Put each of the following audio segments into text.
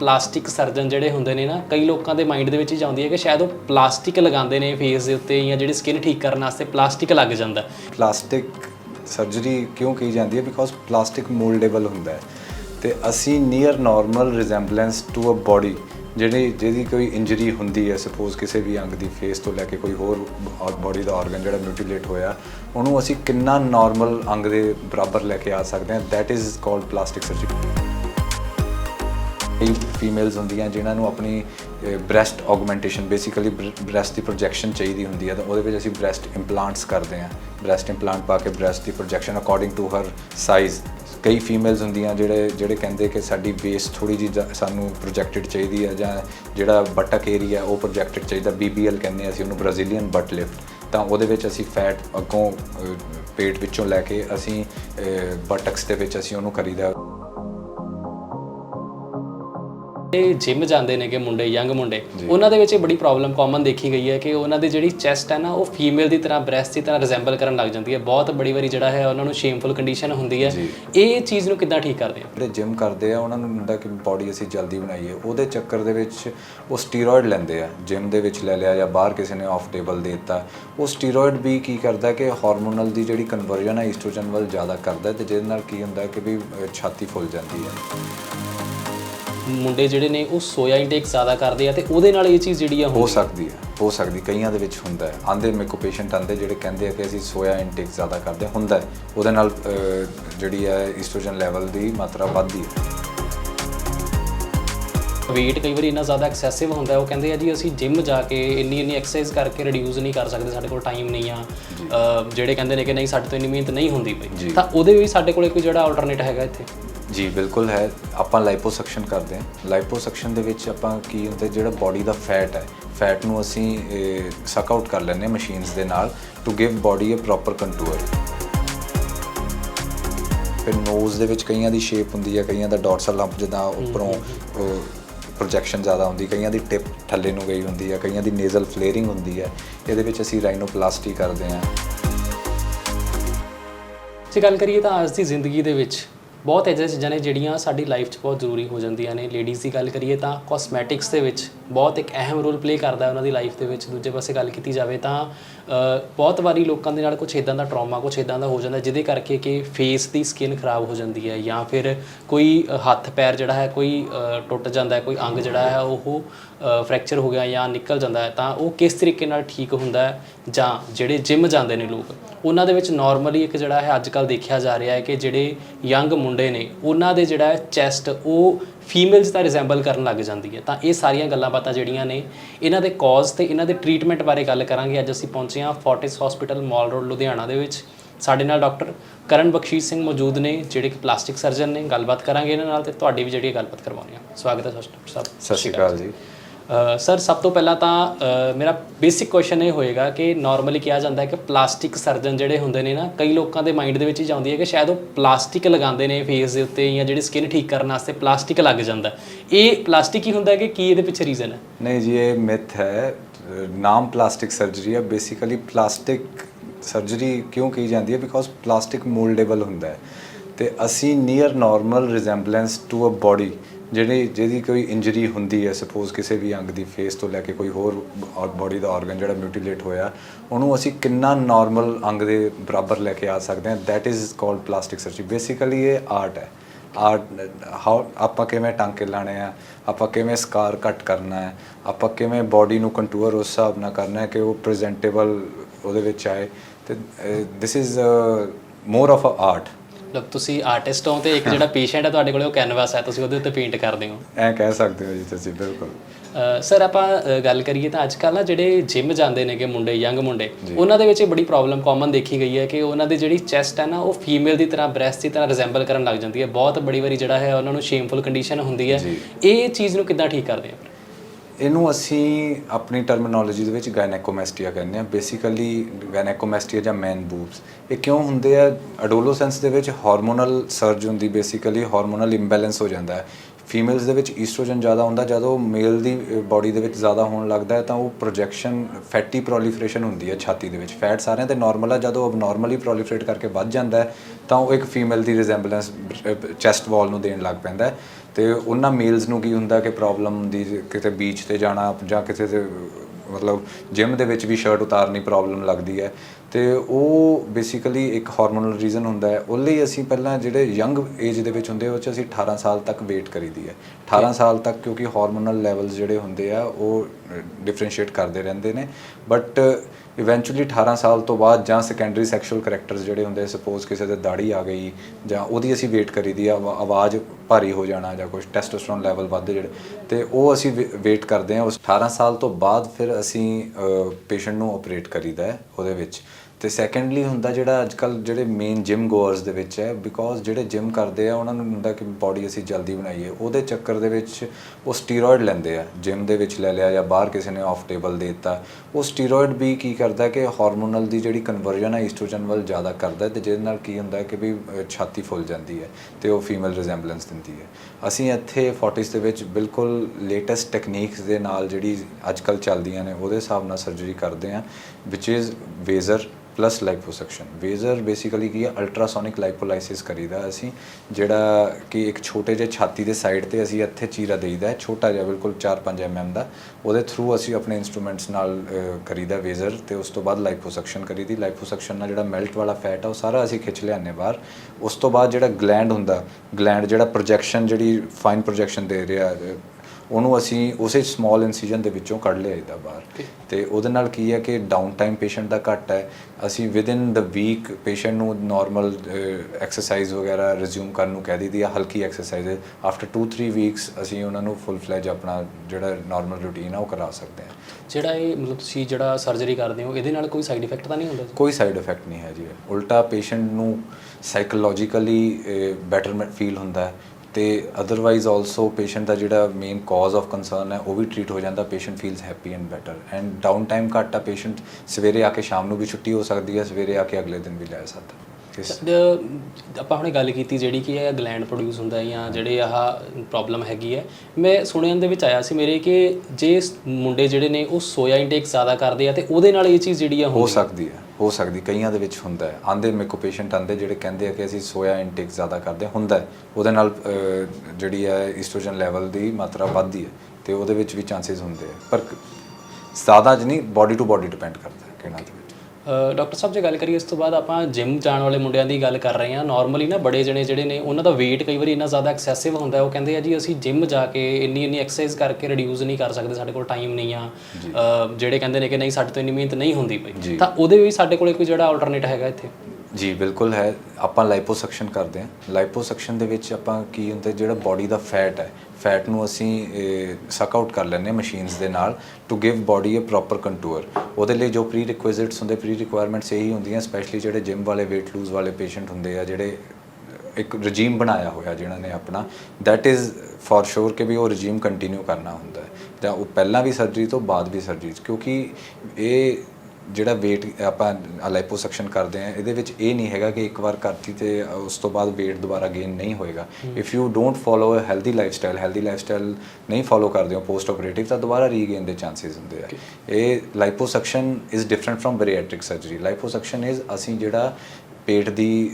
Plastic surgeon ਜਿਹੜੇ ਹੁੰਦੇ ਨੇ ਨਾ, ਕਈ ਲੋਕਾਂ ਦੇ ਮਾਈਂਡ ਦੇ ਵਿੱਚ ਹੀ ਜਾਂਦੀ ਹੈ ਕਿ ਸ਼ਾਇਦ ਉਹ ਪਲਾਸਟਿਕ ਲਗਾਉਂਦੇ ਨੇ ਫੇਸ ਦੇ ਉੱਤੇ ਜਾਂ ਜਿਹੜੀ ਸਕਿਨ ਠੀਕ ਕਰਨ ਵਾਸਤੇ ਪਲਾਸਟਿਕ ਲੱਗ ਜਾਂਦਾ। ਪਲਾਸਟਿਕ ਸਰਜਰੀ ਕਿਉਂ ਕੀਤੀ ਜਾਂਦੀ ਹੈ? ਬਿਕੋਜ਼ ਪਲਾਸਟਿਕ ਮੋਲਡੇਬਲ ਹੁੰਦਾ ਹੈ। ਤੇ ਅਸੀਂ near normal resemblance to a body ਜਿਹੜੀ, ਜਿਹਦੀ ਕੋਈ ਇੰਜਰੀ ਹੁੰਦੀ ਹੈ ਸਪੋਜ਼ ਕਿਸੇ ਵੀ ਅੰਗ ਦੀ ਫੇਸ ਤੋਂ ਲੈ ਕੇ ਕੋਈ ਹੋਰ ਬਾਡੀ ਦਾ ਆਰਗਨ ਜਿਹੜਾ ਮਿਊਟੀਲੇਟ ਹੋਇਆ, ਉਹਨੂੰ ਅਸੀਂ ਕਿੰਨਾ ਨਾਰਮਲ ਅੰਗ ਦੇ ਬਰਾਬਰ ਲੈ ਕੇ ਆ ਸਕਦੇ ਹਾਂ? That is called plastic surgery ਕਈ ਫੀਮੇਲਸ ਹੁੰਦੀਆਂ ਜਿਨ੍ਹਾਂ ਨੂੰ ਆਪਣੀ ਬ੍ਰੈਸਟ ਆਗਮੈਂਟੇਸ਼ਨ ਬੇਸਿਕਲੀ ਬ੍ਰੈਸਟ ਦੀ ਪ੍ਰੋਜੈਕਸ਼ਨ ਚਾਹੀਦੀ ਹੁੰਦੀ ਹੈ ਤਾਂ ਉਹਦੇ ਵਿੱਚ ਅਸੀਂ ਬ੍ਰੈਸਟ ਇੰਪਲਾਂਟਸ ਕਰਦੇ ਹਾਂ ਬ੍ਰੈਸਟ ਇੰਪਲਾਂਟ ਪਾ ਕੇ breast the projection according to her size ਕਈ ਫੀਮੇਲਸ ਹੁੰਦੀਆਂ ਜਿਹੜੇ ਜਿਹੜੇ ਕਹਿੰਦੇ ਕਿ ਸਾਡੀ ਬੇਸ ਥੋੜੀ ਜੀ ਸਾਨੂੰ ਪ੍ਰੋਜੈਕਟਡ ਚਾਹੀਦੀ ਹੈ ਜਾਂ ਜਿਹੜਾ ਬਟਕ ਏਰੀਆ ਉਹ ਪ੍ਰੋਜੈਕਟਡ ਚਾਹੀਦਾ। BBL ਕਹਿੰਦੇ ਹਾਂ ਅਸੀਂ ਉਹਨੂੰ ਬ੍ਰਾਜ਼ੀਲੀਅਨ ਬਟ ਲਿਫਟ ਤਾਂ ਉਹਦੇ ਵਿੱਚ ਅਸੀਂ ਫੈਟ ਅੱਗੋਂ ਪੇਟ ਵਿੱਚੋਂ ਲੈ ਕੇ ਅਸੀਂ ਬਟਕਸ ਦੇ ਵਿੱਚ ਅਸੀਂ ਉਹਨੂੰ ਕਰੀਦਾ। ਇਹ ਜਿਮ ਜਾਂਦੇ ਨੇਗੇ ਮੁੰਡੇ ਯੰਗ ਮੁੰਡੇ ਉਹਨਾਂ ਦੇ ਵਿੱਚ ਇਹ ਬੜੀ ਪ੍ਰੋਬਲਮ ਕਾਮਨ ਦੇਖੀ ਗਈ ਹੈ ਕਿ ਉਹਨਾਂ ਦੀ ਜਿਹੜੀ ਚੈਸਟ ਹੈ ਨਾ ਉਹ ਫੀਮੇਲ ਦੀ ਤਰ੍ਹਾਂ ਬ੍ਰੈਸਟ ਦੀ ਤਰ੍ਹਾਂ ਰਿਜ਼ੈਂਬਲ ਕਰਨ ਲੱਗ ਜਾਂਦੀ ਹੈ। ਬਹੁਤ ਬੜੀ ਵਾਰੀ ਜਿਹੜਾ ਹੈ ਉਹਨਾਂ ਨੂੰ ਸ਼ੇਮਫੁਲ ਕੰਡੀਸ਼ਨ ਹੁੰਦੀ ਹੈ। ਇਹ ਚੀਜ਼ ਨੂੰ ਕਿੱਦਾਂ ਠੀਕ ਕਰਦੇ ਆ? ਜਿਹੜੇ ਜਿਮ ਕਰਦੇ ਆ ਉਹਨਾਂ ਨੂੰ ਹੁੰਦਾ ਕਿ ਬਾਡੀ ਅਸੀਂ ਜਲਦੀ ਬਣਾਈਏ। ਉਹਦੇ ਚੱਕਰ ਦੇ ਵਿੱਚ ਉਹ ਸਟੀਰੋਇਡ ਲੈਂਦੇ ਆ। ਜਿਮ ਦੇ ਵਿੱਚ ਲੈ ਲਿਆ ਜਾਂ ਬਾਹਰ ਕਿਸੇ ਨੇ ਆਫ ਟੇਬਲ ਦੇ ਦਿੱਤਾ। ਉਹ ਸਟੀਰੋਇਡ ਵੀ ਕੀ ਕਰਦਾ ਕਿ ਹਾਰਮੋਨਲ ਦੀ ਜਿਹੜੀ ਕਨਵਰਜਨ ਹੈ ਈਸਟ੍ਰੋਜਨ ਵੱਲ ਜ਼ਿਆਦਾ ਕਰਦਾ ਤੇ ਜਿਹਦੇ ਨਾਲ ਕੀ ਹੁੰਦਾ ਕਿ ਵੀ ਛਾਤੀ ਫੁੱਲ ਜਾਂਦੀ ਹੈ। ਮੁੰਡੇ ਜਿਹੜੇ ਨੇ ਉਹ ਸੋਇਆ ਇਨਟੇਕ ਜ਼ਿਆਦਾ ਕਰਦੇ ਆ ਤੇ ਉਹਦੇ ਨਾਲ ਇਹ ਚੀਜ਼ ਜਿਹੜੀ ਆ ਹੋ ਹੁੰਦੀ ਸਕਦੀ ਹੈ ਹੋ ਸਕਦੀ ਕਈਆਂ ਦੇ ਵਿੱਚ ਹੁੰਦਾ ਹੈ। ਆਂਦੇ ਮੇਰੇ ਕੋ ਪੇਸ਼ੈਂਟ ਆਂਦੇ ਜਿਹੜੇ ਕਹਿੰਦੇ ਆ ਕਿ ਅਸੀਂ ਸੋਇਆ ਇਨਟੇਕ ਜ਼ਿਆਦਾ ਕਰਦੇ ਹਾਂ। ਹੁੰਦਾ ਹੈ। ਉਹਦੇ ਨਾਲ ਅਹ, ਜਿਹੜੀ ਹੈ ਈਸਟ੍ਰੋਜਨ ਲੈਵਲ ਦੀ ਮਾਤਰਾ ਵੱਧਦੀ ਹੈ। weight ਕਈ ਵਾਰੀ ਇੰਨਾ ਜ਼ਿਆਦਾ ਐਕਸੈਸਿਵ ਹੁੰਦਾ ਹੈ ਉਹ ਕਹਿੰਦੇ ਆ ਜੀ ਅਸੀਂ ਜਿਮ ਜਾ ਕੇ ਇੰਨੀ ਇੰਨੀ ਐਕਸਰਸਾਈਜ਼ ਕਰਕੇ ਰਿਡਿਊਸ ਨਹੀਂ ਕਰ ਸਕਦੇ ਸਾਡੇ ਕੋਲ ਟਾਈਮ ਨਹੀਂ ਆ। ਅਹ ਜਿਹੜੇ ਕਹਿੰਦੇ ਨੇ ਕਿ ਨਹੀਂ ਸਾਡੇ ਤੋਂ ਇੰਨੀ ਮਿਹਨਤ ਨਹੀਂ ਹੁੰਦੀ। ਪਈ। ਤਾਂ ਉਹਦੇ ਵੀ ਸਾਡੇ ਕੋਲੇ ਕੋਈ ਜਿਹੜਾ ਆਲਟਰਨੇਟ ਹੈਗਾ ਇੱਥੇ। ਜੀ ਬਿਲਕੁਲ ਹੈ। ਆਪਾਂ ਲਾਈਪੋਸਕਸ਼ਨ ਕਰਦੇ ਹਾਂ। ਲਾਈਪੋਸਕਸ਼ਨ ਦੇ ਵਿੱਚ ਆਪਾਂ ਕੀ ਹੁੰਦਾ ਜਿਹੜਾ ਬਾਡੀ ਦਾ ਫੈਟ ਹੈ ਫੈਟ ਨੂੰ ਅਸੀਂ ਸਕ ਆਊਟ ਕਰ ਲੈਂਦੇ ਹਾਂ ਮਸ਼ੀਨਸ ਦੇ ਨਾਲ to give body a proper contour ਫਿਰ ਨੋਜ਼ ਦੇ ਵਿੱਚ ਕਈਆਂ ਦੀ ਸ਼ੇਪ ਹੁੰਦੀ ਹੈ ਕਈਆਂ ਦਾ ਡਾਰਸਲ ਲੰਪ ਜਿੱਦਾਂ ਉੱਪਰੋਂ ਪ੍ਰੋਜੈਕਸ਼ਨ ਜ਼ਿਆਦਾ ਹੁੰਦੀ ਕਈਆਂ ਦੀ ਟਿਪ ਥੱਲੇ ਨੂੰ ਗਈ ਹੁੰਦੀ ਹੈ ਕਈਆਂ ਦੀ ਨੇਜ਼ਲ ਫਲੇਅਰਿੰਗ ਹੁੰਦੀ ਹੈ। ਇਹਦੇ ਵਿੱਚ ਅਸੀਂ ਰਾਈਨੋਪਲਾਸਟੀ ਕਰਦੇ ਹਾਂ। ਜੇ ਗੱਲ ਕਰੀਏ ਤਾਂ ਅੱਜ ਦੀ ਜ਼ਿੰਦਗੀ ਦੇ ਵਿੱਚ ਬਹੁਤ ਇਹੋ ਜਿਹੀਆਂ ਚੀਜ਼ਾਂ ਨੇ ਜਿਹੜੀਆਂ ਸਾਡੀ ਲਾਈਫ 'ਚ ਬਹੁਤ ਜ਼ਰੂਰੀ ਹੋ ਜਾਂਦੀਆਂ ਨੇ। ਲੇਡੀਜ਼ ਦੀ ਗੱਲ ਕਰੀਏ ਤਾਂ ਕੋਸਮੈਟਿਕਸ ਦੇ ਵਿੱਚ ਬਹੁਤ ਇੱਕ ਅਹਿਮ ਰੋਲ ਪਲੇ ਕਰਦਾ ਉਹਨਾਂ ਦੀ ਲਾਈਫ ਦੇ ਵਿੱਚ। ਦੂਜੇ ਪਾਸੇ ਗੱਲ ਕੀਤੀ ਜਾਵੇ ਤਾਂ ਬਹੁਤ ਵਾਰੀ ਲੋਕਾਂ ਦੇ ਨਾਲ ਕੁਝ ਇਦਾਂ ਦਾ ਟਰਾਮਾ ਕੁਝ ਇਦਾਂ ਦਾ ਹੋ ਜਾਂਦਾ ਜਿਹਦੇ ਕਰਕੇ ਕਿ ਫੇਸ ਦੀ ਸਕਿਨ ਖਰਾਬ ਹੋ ਜਾਂਦੀ ਹੈ ਜਾਂ ਫਿਰ ਕੋਈ ਹੱਥ ਪੈਰ ਜਿਹੜਾ ਹੈ ਕੋਈ ਟੁੱਟ ਜਾਂਦਾ ਹੈ, ਕੋਈ ਅੰਗ ਜਿਹੜਾ ਹੈ ਉਹ ਫ੍ਰੈਕਚਰ ਹੋ ਗਿਆ ਜਾਂ ਨਿਕਲ ਜਾਂਦਾ ਹੈ, ਤਾਂ ਉਹ ਕਿਸ ਤਰੀਕੇ ਨਾਲ ਠੀਕ ਹੁੰਦਾ ਹੈ ਜਾਂ ਜਿਹੜੇ ਜਿਮ ਜਾਂਦੇ ਨੇ ਲੋਕ, ਉਹਨਾਂ ਦੇ ਵਿੱਚ ਨਾਰਮਲੀ ਇੱਕ ਜਿਹੜਾ ਹੈ ਅੱਜ ਕੱਲ ਦੇਖਿਆ ਜਾ ਰਿਹਾ ਹੈ ਕਿ ਜਿਹੜੇ ਯੰਗ ਮੁੰਡੇ ਨੇ, ਉਹਨਾਂ ਦੇ ਜਿਹੜਾ ਚੈਸਟ ਉਹ ਫੀਮੇਲਸ ਦਾ ਰਿਜ਼ੈਂਬਲ ਕਰਨ ਲੱਗ ਜਾਂਦੀ ਹੈ। ਤਾਂ ਇਹ ਸਾਰੀਆਂ ਗੱਲਾਂ ਬਾਤਾਂ ਜਿਹੜੀਆਂ ਨੇ, ਇਹਨਾਂ ਦੇ ਕਾਜ਼ ਤੇ ਇਹਨਾਂ ਦੇ ਟ੍ਰੀਟਮੈਂਟ ਬਾਰੇ ਗੱਲ ਕਰਾਂਗੇ। ਅੱਜ ਅਸੀਂ ਪਹੁੰਚੇ ਹਾਂ Fortis hospital Mall Road Ludhiana ਦੇ ਵਿੱਚ। ਸਾਡੇ ਨਾਲ ਡਾਕਟਰ ਕਰਨ ਬਖਸ਼ੀਸ਼ ਸਿੰਘ ਮੌਜੂਦ ਨੇ, ਜਿਹੜੇ ਕਿ ਪਲਾਸਟਿਕ ਸਰਜਨ ਨੇ। ਗੱਲਬਾਤ ਕਰਾਂਗੇ ਇਹਨਾਂ ਨਾਲ ਤੇ ਤੁਹਾਡੀ ਵੀ ਜਿਹੜੀ ਗੱਲਬਾਤ ਕਰਵਾਉਣੀ ਆ ਸਵਾਗਤ ਹੈ ਡਾਕਟਰ ਸਾਹਿਬ ਸਤਿ ਸ਼੍ਰੀ ਅਕਾਲ ਜੀ। ਸਰ, ਸਭ ਤੋਂ ਪਹਿਲਾਂ ਤਾਂ ਮੇਰਾ ਬੇਸਿਕ ਕੁਐਸਚਨ ਇਹ ਹੋਏਗਾ ਕਿ ਨਾਰਮਲੀ ਕਿਹਾ ਜਾਂਦਾ ਹੈ ਕਿ ਪਲਾਸਟਿਕ ਸਰਜਨ ਜਿਹੜੇ ਹੁੰਦੇ ਨੇ ਨਾ, ਕਈ ਲੋਕਾਂ ਦੇ ਮਾਈਂਡ ਦੇ ਵਿੱਚ ਹੀ ਜਾਂਦੀ ਹੈ ਕਿ ਸ਼ਾਇਦ ਉਹ ਪਲਾਸਟਿਕ ਲਗਾਉਂਦੇ ਨੇ ਫੇਸ ਦੇ ਉੱਤੇ ਜਾਂ ਜਿਹੜੀ ਸਕਿਨ ਠੀਕ ਕਰਨ ਵਾਸਤੇ ਪਲਾਸਟਿਕ ਲੱਗ ਜਾਂਦਾ ਇਹ ਪਲਾਸਟਿਕ ਹੀ ਹੁੰਦਾ ਹੈ ਕਿ ਕੀ ਇਹਦੇ ਪਿੱਛੇ ਰੀਜ਼ਨ ਹੈ? ਨਹੀਂ ਜੀ, ਇਹ ਮਿਥ ਹੈ। ਨਾਮ ਪਲਾਸਟਿਕ ਸਰਜਰੀ ਹੈ। ਬੇਸਿਕਲੀ ਪਲਾਸਟਿਕ ਸਰਜਰੀ ਕਿਉਂ ਕੀਤੀ ਜਾਂਦੀ ਹੈ? ਬਿਕੋਜ਼ ਪਲਾਸਟਿਕ ਮੋਲਡੇਬਲ ਹੁੰਦਾ ਹੈ। ਤੇ ਅਸੀਂ near normal resemblance to a body ਜਿਹੜੀ, ਜਿਹਦੀ ਕੋਈ ਇੰਜਰੀ ਹੁੰਦੀ ਹੈ ਸਪੋਜ਼ ਕਿਸੇ ਵੀ ਅੰਗ ਦੀ ਫੇਸ ਤੋਂ ਲੈ ਕੇ ਕੋਈ ਹੋਰ ਬਾਡੀ ਦਾ ਆਰਗਨ ਜਿਹੜਾ ਮਿਊਟੀਲੇਟ ਹੋਇਆ, ਉਹਨੂੰ ਅਸੀਂ ਕਿੰਨਾ ਨਾਰਮਲ ਅੰਗ ਦੇ ਬਰਾਬਰ ਲੈ ਕੇ ਆ ਸਕਦੇ ਹਾਂ that is called plastic surgery basically ਇਹ ਆਰਟ ਹੈ। ਆਰਟ ਹਾਊ ਆਪਾਂ ਕਿਵੇਂ ਟਾਂਕੇ ਲਾਣੇ ਆ, ਆਪਾਂ ਕਿਵੇਂ ਸਕਾਰ ਕੱਟ ਕਰਨਾ ਹੈ, ਆਪਾਂ ਕਿਵੇਂ ਬਾਡੀ ਨੂੰ ਕੰਟੂਰ ਉਸ ਹਿਸਾਬ ਨਾਲ ਕਰਨਾ ਹੈ ਕਿ ਉਹ ਪ੍ਰੈਜ਼ੈਂਟੇਬਲ ਉਹਦੇ ਵਿੱਚ ਆਏ। ਤੇ this is more of a art ਮਤਲਬ ਤੁਸੀਂ ਆਰਟਿਸਟ ਹੋ ਤੇ ਇੱਕ ਜਿਹੜਾ ਪੇਸ਼ੈਂਟ ਹੈ ਤੁਹਾਡੇ ਕੋਲੇ ਉਹ ਕੈਨਵਾਸ ਹੈ ਤੁਸੀਂ ਉਹਦੇ ਉੱਤੇ ਪੇਂਟ ਕਰਦੇ ਹੋ। ਐ ਕਹਿ ਸਕਦੇ ਹੋ ਜੀ ਤੁਸੀਂ ਬਿਲਕੁਲ। ਸਰ ਆਪਾਂ ਗੱਲ ਕਰੀਏ ਤਾਂ ਅੱਜ ਕੱਲ੍ਹ ਨਾ ਜਿਹੜੇ ਜਿਮ ਜਾਂਦੇ ਨੇਗੇ ਮੁੰਡੇ ਯੰਗ ਮੁੰਡੇ ਉਹਨਾਂ ਦੇ ਵਿੱਚ ਇਹ ਬੜੀ ਪ੍ਰੋਬਲਮ ਕਾਮਨ ਦੇਖੀ ਗਈ ਹੈ ਕਿ ਉਹਨਾਂ ਦੀ ਜਿਹੜੀ ਚੈਸਟ ਹੈ ਨਾ ਉਹ ਫੀਮੇਲ ਦੀ ਤਰ੍ਹਾਂ ਬ੍ਰੈਸਟ ਦੀ ਤਰ੍ਹਾਂ ਰਿਜ਼ੈਂਬਲ ਕਰਨ ਲੱਗ ਜਾਂਦੀ ਹੈ। ਬਹੁਤ ਬੜੀ ਵਾਰੀ ਜਿਹੜਾ ਹੈ ਉਹਨਾਂ ਨੂੰ ਸ਼ੇਮਫੁਲ ਕੰਡੀਸ਼ਨ ਹੁੰਦੀ ਹੈ। ਇਹ ਚੀਜ਼ ਨੂੰ ਕਿੱਦਾਂ ਠੀਕ ਕਰਦੇ ਆ? ਇਹਨੂੰ ਅਸੀਂ ਆਪਣੀ ਟਰਮੀਨੋਲੋਜੀ ਦੇ ਵਿੱਚ ਗਾਇਨੈਕੋਮੈਸਟੀਆ ਕਹਿੰਦੇ ਆ ਬੇਸਿਕਲੀ ਗਾਇਨੈਕੋਮੈਸਟੀਆ ਜਾਂ ਮੈਨ ਬੂਬਸ ਇਹ ਕਿਉਂ ਹੁੰਦੇ ਆ? ਅਡੋਲੋਸੈਂਸ ਦੇ ਵਿੱਚ ਹਾਰਮੋਨਲ ਸਰਜ ਹੁੰਦੀ ਬੇਸਿਕਲੀ ਹਾਰਮੋਨਲ ਇੰਬੈਲੈਂਸ ਹੋ ਜਾਂਦਾ ਹੈ। ਫੀਮੇਲਸ ਦੇ ਵਿੱਚ ਈਸਟ੍ਰੋਜਨ ਜ਼ਿਆਦਾ ਹੁੰਦਾ, ਜਦੋਂ ਮੇਲ ਦੀ ਬਾਡੀ ਦੇ ਵਿੱਚ ਜ਼ਿਆਦਾ ਹੋਣ ਲੱਗਦਾ ਹੈ ਤਾਂ ਉਹ ਪ੍ਰੋਜੈਕਸ਼ਨ ਫੈਟੀ ਪ੍ਰੋਲੀਫਰੇਸ਼ਨ ਹੁੰਦੀ ਹੈ ਛਾਤੀ ਦੇ ਵਿੱਚ। ਫੈਟ ਸਾਰਿਆਂ ਤੇ ਨਾਰਮਲ ਆ, ਜਦੋਂ ਅਬਨੋਰਮਲੀ ਪ੍ਰੋਲੀਫਰੇਟ ਕਰਕੇ ਵੱਧ ਜਾਂਦਾ ਹੈ ਤਾਂ ਉਹ ਇੱਕ ਫੀਮੇਲ ਦੀ ਰਿਜ਼ੈਂਬਲੈਂਸ ਚੈਸਟ ਵਾਲ ਨੂੰ ਦੇਣ ਲੱਗ ਪੈਂਦਾ ਹੈ। ਤੇ ਉਹਨਾਂ ਮੇਲਸ ਨੂੰ ਕੀ ਹੁੰਦਾ ਕਿ ਪ੍ਰੋਬਲਮ ਦੀ ਕਿਤੇ ਬੀਚ ਤੇ ਜਾਣਾ ਜਾਂ ਕਿਸੇ ਦੇ ਮਤਲਬ ਜਿਮ ਦੇ ਵਿੱਚ ਵੀ ਸ਼ਰਟ ਉਤਾਰਨੀ ਪ੍ਰੋਬਲਮ ਲੱਗਦੀ ਹੈ। ਤੇ ਉਹ ਬੇਸਿਕਲੀ ਇੱਕ ਹਾਰਮੋਨਲ ਰੀਜ਼ਨ ਹੁੰਦਾ ਹੈ। ਉਹ ਲਈ ਅਸੀਂ ਪਹਿਲਾਂ ਜਿਹੜੇ ਯੰਗ ਏਜ ਦੇ ਵਿੱਚ ਹੁੰਦੇ ਉਹ ਚ ਅਸੀਂ 18 ਸਾਲ ਤੱਕ ਵੇਟ ਕਰੀਦੀ ਹੈ। 18 ਸਾਲ ਤੱਕ ਕਿਉਂਕਿ ਹਾਰਮੋਨਲ ਲੈਵਲਸ ਜਿਹੜੇ ਹੁੰਦੇ ਆ ਉਹ ਡਿਫਰੈਂਸ਼ੀਏਟ ਕਰਦੇ ਰਹਿੰਦੇ ਨੇ। ਬਟ ਇਵੈਂਚੁਅਲੀ 18 ਸਾਲ ਤੋਂ ਬਾਅਦ ਜਾਂ ਸੈਕੰਡਰੀ ਸੈਕਸ਼ੂਅਲ ਕੈਰੈਕਟਰਸ ਜਿਹੜੇ ਹੁੰਦੇ ਸਪੋਜ਼ ਕਿਸੇ ਦੇ ਦਾੜੀ ਆ ਗਈ ਜਾਂ ਉਹਦੀ ਅਸੀਂ ਵੇਟ ਕਰੀਦੀ ਆ ਆਵਾ- ਆਵਾਜ਼ ਭਾਰੀ ਹੋ ਜਾਣਾ ਜਾਂ ਕੁਝ ਟੈਸਟੋਸਟੇਰੋਨ ਲੈਵਲ ਵੱਧ ਜਿਹੜੇ ਤੇ ਉਹ ਅਸੀਂ ਵੇਟ ਕਰਦੇ ਹਾਂ ਉਸ 18 ਸਾਲ ਤੋਂ ਬਾਅਦ ਫਿਰ ਅਸੀਂ ਪੇਸ਼ੈਂਟ ਨੂੰ ਆਪਰੇਟ ਕਰੀਦਾ ਹੈ ਉਹਦੇ ਵਿੱਚ। ਤੇ ਸੈਕੰਡਲੀ ਹੁੰਦਾ ਜਿਹੜਾ ਅੱਜ ਅੱਜਕੱਲ ਜਿਹੜੇ ਮੇਨ ਜਿਮ ਗੋਅਰਸ ਦੇ ਵਿੱਚ ਹੈ ਬਿਕੋਜ਼ ਜਿਹੜੇ ਜਿਮ ਕਰਦੇ ਆ, ਉਹਨਾਂ ਨੂੰ ਹੁੰਦਾ ਕਿ ਬਾਡੀ ਅਸੀਂ ਜਲਦੀ ਬਣਾਈਏ। ਉਹਦੇ ਚੱਕਰ ਦੇ ਵਿੱਚ ਉਹ ਸਟੀਰੋਇਡ ਲੈਂਦੇ ਆ। ਜਿਮ ਦੇ ਵਿੱਚ ਲੈ ਲਿਆ ਜਾਂ ਬਾਹਰ ਕਿਸੇ ਨੇ ਆਫ ਟੇਬਲ ਦੇ ਦਿੱਤਾ। ਉਹ ਸਟੀਰੋਇਡ ਵੀ ਕੀ ਕਰਦਾ ਕਿ ਹਾਰਮੋਨਲ ਦੀ ਜਿਹੜੀ ਕਨਵਰਜਨ ਹੈ ਈਸਟ੍ਰੋਜਨ ਵੱਲ ਜ਼ਿਆਦਾ ਕਰਦਾ ਹੈ ਤੇ ਜਿਹਦੇ ਨਾਲ ਕੀ ਹੁੰਦਾ ਕਿ ਵੀ ਛਾਤੀ ਫੁੱਲ ਜਾਂਦੀ ਹੈ ਤੇ ਉਹ ਫੀਮੇਲ ਰਿਜ਼ੈਂਬਲੈਂਸ ਦਿੰਦੀ ਹੈ। ਅਸੀਂ ਇੱਥੇ 40s ਦੇ ਵਿੱਚ ਬਿਲਕੁਲ ਲੇਟੈਸਟ ਟੈਕਨੀਕਸ ਦੇ ਨਾਲ ਜਿਹੜੀ ਅੱਜਕੱਲ ਚੱਲਦੀਆਂ ਨੇ, ਉਹਦੇ ਹਿਸਾਬ ਨਾਲ ਸਰਜਰੀ ਕਰਦੇ ਆ which is Vaser plus liposuction Vaser basically ਕੀ ਹੈ? ਅਲਟਰਾਸੋਨਿਕ ਲਾਈਪੋਲਾਈਸਿਸ ਕਰੀਦਾ ਅਸੀਂ, ਜਿਹੜਾ ਕਿ ਇੱਕ ਛੋਟੇ ਜਿਹੇ ਛਾਤੀ ਦੇ ਸਾਈਡ ਤੇ ਅਸੀਂ ਇੱਥੇ ਚੀਰਾ ਦੇਈਦਾ ਛੋਟਾ ਜਿਹਾ ਬਿਲਕੁਲ 4-5 ਐਮਐਮ mm ਦਾ ਉਹਦੇ ਥਰੂ ਅਸੀਂ ਆਪਣੇ ਇਨਸਟਰੂਮੈਂਟਸ ਨਾਲ ਕਰੀਦਾ ਵੇਜ਼ਰ ਤੇ ਉਸ ਤੋਂ ਬਾਅਦ ਲਾਈਪੋਸੈਕਸ਼ਨ ਕਰੀਦੀ ਲਾਈਪੋਸੈਕਸ਼ਨ ਨਾਲ ਜਿਹੜਾ ਮੈਲਟ ਵਾਲਾ ਫੈਟ ਆ, ਉਹ ਸਾਰਾ ਅਸੀਂ ਖਿੱਚ ਲਿਆਨੇ ਬਾਹਰ। ਉਸ ਤੋਂ ਬਾਅਦ ਜਿਹੜਾ ਗਲੈਂਡ ਹੁੰਦਾ ਗਲੈਂਡ ਜਿਹੜਾ ਪ੍ਰੋਜੈਕਸ਼ਨ ਜਿਹੜੀ ਫਾਈਨ ਪ੍ਰੋਜੈਕਸ਼ਨ ਦੇ ਰਿਹਾ ਉਹਨੂੰ ਅਸੀਂ ਉਸੇ ਸਮਾਲ ਇਨਸੀਜਨ ਦੇ ਵਿੱਚੋਂ ਕੱਢ ਲਿਆਈਦਾ ਬਾਹਰ। ਤੇ ਉਹਦੇ ਨਾਲ ਕੀ ਹੈ ਕਿ ਡਾਊਨ ਟਾਈਮ ਪੇਸ਼ੈਂਟ ਦਾ ਘੱਟ ਹੈ। ਅਸੀਂ within the week patient ਨੂੰ ਨਾਰਮਲ ਐਕਸਰਸਾਈਜ਼ ਵਗੈਰਾ ਰਿਜ਼ਿਊਮ ਕਰਨ ਨੂੰ ਕਹਿ ਦਈਦੀ ਆ ਹਲਕੀ ਐਕਸਰਸਾਈਜ਼ ਆਫਟਰ 2-3 ਵੀਕਸ ਅਸੀਂ ਉਹਨਾਂ ਨੂੰ ਫੁੱਲ ਫਲੈਜ ਆਪਣਾ ਜਿਹੜਾ ਨਾਰਮਲ ਰੂਟੀਨ ਆ ਉਹ ਕਰਾ ਸਕਦੇ ਹਾਂ। ਜਿਹੜਾ ਇਹ ਮਤਲਬ ਤੁਸੀਂ ਜਿਹੜਾ ਸਰਜਰੀ ਕਰਦੇ ਹੋ ਇਹਦੇ ਨਾਲ ਕੋਈ ਸਾਈਡ ਇਫੈਕਟ ਤਾਂ ਨਹੀਂ ਹੁੰਦਾ? ਕੋਈ ਸਾਈਡ ਇਫੈਕਟ ਨਹੀਂ ਹੈ ਜੀ। ਉਲਟਾ ਪੇਸ਼ੈਂਟ ਨੂੰ ਸਾਈਕੋਲੋਜੀਕਲੀ ਬੈਟਰਮੈਂਟ ਫੀਲ ਹੁੰਦਾ ਹੈ। ਤੇ ਅਦਰਵਾਈਜ਼ ਆਲਸੋ ਪੇਸ਼ੈਂਟ ਦਾ ਜਿਹੜਾ ਮੇਨ ਕਾਜ਼ ਆਫ ਕੰਸਰਨ ਹੈ, ਉਹ ਵੀ ਟ੍ਰੀਟ ਹੋ ਜਾਂਦਾ patient feels happy and better and down time ਘੱਟ ਆ ਪੇਸ਼ੈਂਟ ਸਵੇਰੇ ਆ ਕੇ ਸ਼ਾਮ ਨੂੰ ਵੀ ਛੁੱਟੀ ਹੋ ਸਕਦੀ ਹੈ, ਸਵੇਰੇ ਆ ਕੇ ਅਗਲੇ ਦਿਨ ਵੀ ਲੈ ਸਕਦਾ। ਆਪਾਂ ਹੁਣੇ ਗੱਲ ਕੀਤੀ ਜਿਹੜੀ ਕਿ ਇਹ ਗਲੈਂਡ ਪ੍ਰੋਡਿਊਸ ਹੁੰਦਾ ਜਾਂ ਜਿਹੜੇ ਆਹ ਪ੍ਰੋਬਲਮ ਹੈਗੀ ਹੈ। ਮੈਂ ਸੁਣਨ ਦੇ ਵਿੱਚ ਆਇਆ ਸੀ ਮੇਰੇ ਕਿ ਜੇ ਮੁੰਡੇ ਜਿਹੜੇ ਨੇ ਉਹ ਸੋਇਆ ਇਨਟੇਕ ਜ਼ਿਆਦਾ ਕਰਦੇ ਆ ਤੇ ਉਹਦੇ ਨਾਲ ਇਹ ਚੀਜ਼ ਜਿਹੜੀ ਆ ਹੋ ਸਕਦੀ ਹੈ ਹੋ ਸਕਦੀ ਕਈਆਂ ਦੇ ਵਿੱਚ ਹੁੰਦਾ ਹੈ। ਆਂਦੇ ਮੇਰੇ ਕੋ ਪੇਸ਼ੈਂਟ ਆਂਦੇ ਜਿਹੜੇ ਕਹਿੰਦੇ ਆ ਕਿ ਅਸੀਂ ਸੋਇਆ ਇਨਟੇਕ ਜ਼ਿਆਦਾ ਕਰਦੇ। ਹੁੰਦਾ ਉਹਦੇ ਨਾਲ ਜਿਹੜੀ ਹੈ ਈਸਟ੍ਰੋਜਨ ਲੈਵਲ ਦੀ ਮਾਤਰਾ ਵੱਧਦੀ ਹੈ ਤੇ ਉਹਦੇ ਵਿੱਚ ਵੀ ਚਾਂਸਸ ਹੁੰਦੇ ਆ। ਪਰ ਜ਼ਿਆਦਾ ਜ ਨਹੀਂ ਬਾਡੀ ਟੂ ਬਾਡੀ ਡਿਪੈਂਡ ਕਰਦਾ ਕਿਹਨਾਂ ਅ, ਡਾਕਟਰ ਸਾਹਿਬ ਜੇ ਗੱਲ ਕਰੀਏ ਇਸ ਤੋਂ ਬਾਅਦ ਆਪਾਂ ਜਿਮ ਜਾਣ ਵਾਲੇ ਮੁੰਡਿਆਂ ਦੀ ਗੱਲ ਕਰ ਰਹੇ ਹਾਂ ਨਾਰਮਲੀ ਨਾ ਬੜੇ ਜਣੇ ਜਿਹੜੇ ਨੇ ਉਹਨਾਂ ਦਾ weight ਕਈ ਵਾਰੀ ਇੰਨਾ ਜ਼ਿਆਦਾ ਐਕਸੈਸਿਵ ਹੁੰਦਾ ਉਹ ਕਹਿੰਦੇ ਆ ਜੀ ਅਸੀਂ ਜਿਮ ਜਾ ਕੇ ਇੰਨੀ ਇੰਨੀ ਐਕਸਰਸਾਈਜ਼ ਕਰਕੇ ਰਿਡਿਊਸ ਨਹੀਂ ਕਰ ਸਕਦੇ ਸਾਡੇ ਕੋਲ ਟਾਈਮ ਨਹੀਂ ਆ। ਜਿਹੜੇ ਕਹਿੰਦੇ ਨੇ ਕਿ ਨਹੀਂ ਸਾਡੇ ਤੋਂ ਇੰਨੀ ਮਿਹਨਤ ਨਹੀਂ ਹੁੰਦੀ ਪਈ। ਤਾਂ ਉਹਦੇ ਵੀ ਸਾਡੇ ਕੋਲ ਕੋਈ ਜਿਹੜਾ ਆਲਟਰਨੇਟ ਹੈਗਾ ਇੱਥੇ? ਜੀ, ਬਿਲਕੁਲ ਹੈ। ਆਪਾਂ ਲਾਈਪੋਸਕਸ਼ਨ ਕਰਦੇ ਹਾਂ। ਲਾਈਪੋਸਕਸ਼ਨ ਦੇ ਵਿੱਚ ਆਪਾਂ ਕੀ ਹੁੰਦਾ, ਜਿਹੜਾ ਬਾਡੀ ਦਾ ਫੈਟ ਹੈ ਫੈਟ ਨੂੰ ਅਸੀਂ ਸਕ ਆਊਟ ਕਰ ਲੈਂਦੇ ਹਾਂ ਮਸ਼ੀਨਸ ਦੇ ਨਾਲ to give body a proper contour ਉਹਦੇ ਲਈ ਜੋ ਪ੍ਰੀ ਰਿਕੁਇਜ਼ਿਟਸ ਹੁੰਦੇ ਪ੍ਰੀ ਰਿਕੁਆਇਰਮੈਂਟਸ ਇਹੀ ਹੁੰਦੀਆਂ ਸਪੈਸ਼ਲੀ ਜਿਹੜੇ ਜਿਮ ਵਾਲੇ, weight lose ਵਾਲੇ ਪੇਸ਼ੈਂਟ ਹੁੰਦੇ ਆ, ਜਿਹੜੇ ਇੱਕ ਰਜੀਮ ਬਣਾਇਆ ਹੋਇਆ ਜਿਨ੍ਹਾਂ ਨੇ ਆਪਣਾ। That ਇਜ਼ ਫॉर ਸ਼ੋਰ ਕਿ ਵੀ ਉਹ ਰਜੀਮ ਕੰਟੀਨਿਊ ਕਰਨਾ ਹੁੰਦਾ ਹੈ। ਜਾਂ ਉਹ ਪਹਿਲਾਂ ਵੀ ਸਰਜਰੀ ਤੋਂ ਬਾਅਦ ਵੀ ਸਰਜਰੀ ਕਿਉਂਕਿ ਇਹ ਜਿਹੜਾ weight ਆਪਾਂ ਲਾਈਪੋਸਕਸ਼ਨ ਕਰਦੇ ਆ ਇਹਦੇ ਵਿੱਚ ਇਹ ਨਹੀਂ ਹੈਗਾ ਕਿ ਇੱਕ ਵਾਰ ਕਰਤੀ ਤੇ ਉਸ ਤੋਂ ਬਾਅਦ weight ਦੁਬਾਰਾ ਗੇਨ ਨਹੀਂ ਹੋਏਗਾ। If you don't follow a healthy lifestyle healthy lifestyle ਨਹੀਂ ਫੋਲੋ ਕਰਦੇ ਹੋ ਪੋਸਟ ਆਪਰੇਟਿਵ ਤਾਂ ਦੁਬਾਰਾ ਰੀਗੇਨ ਦੇ ਚਾਂਸਸ ਹੁੰਦੇ ਆ। ਇਹ liposuction is different from bariatric surgery liposuction is ਅਸੀਂ ਜਿਹੜਾ ਪੇਟ ਦੀ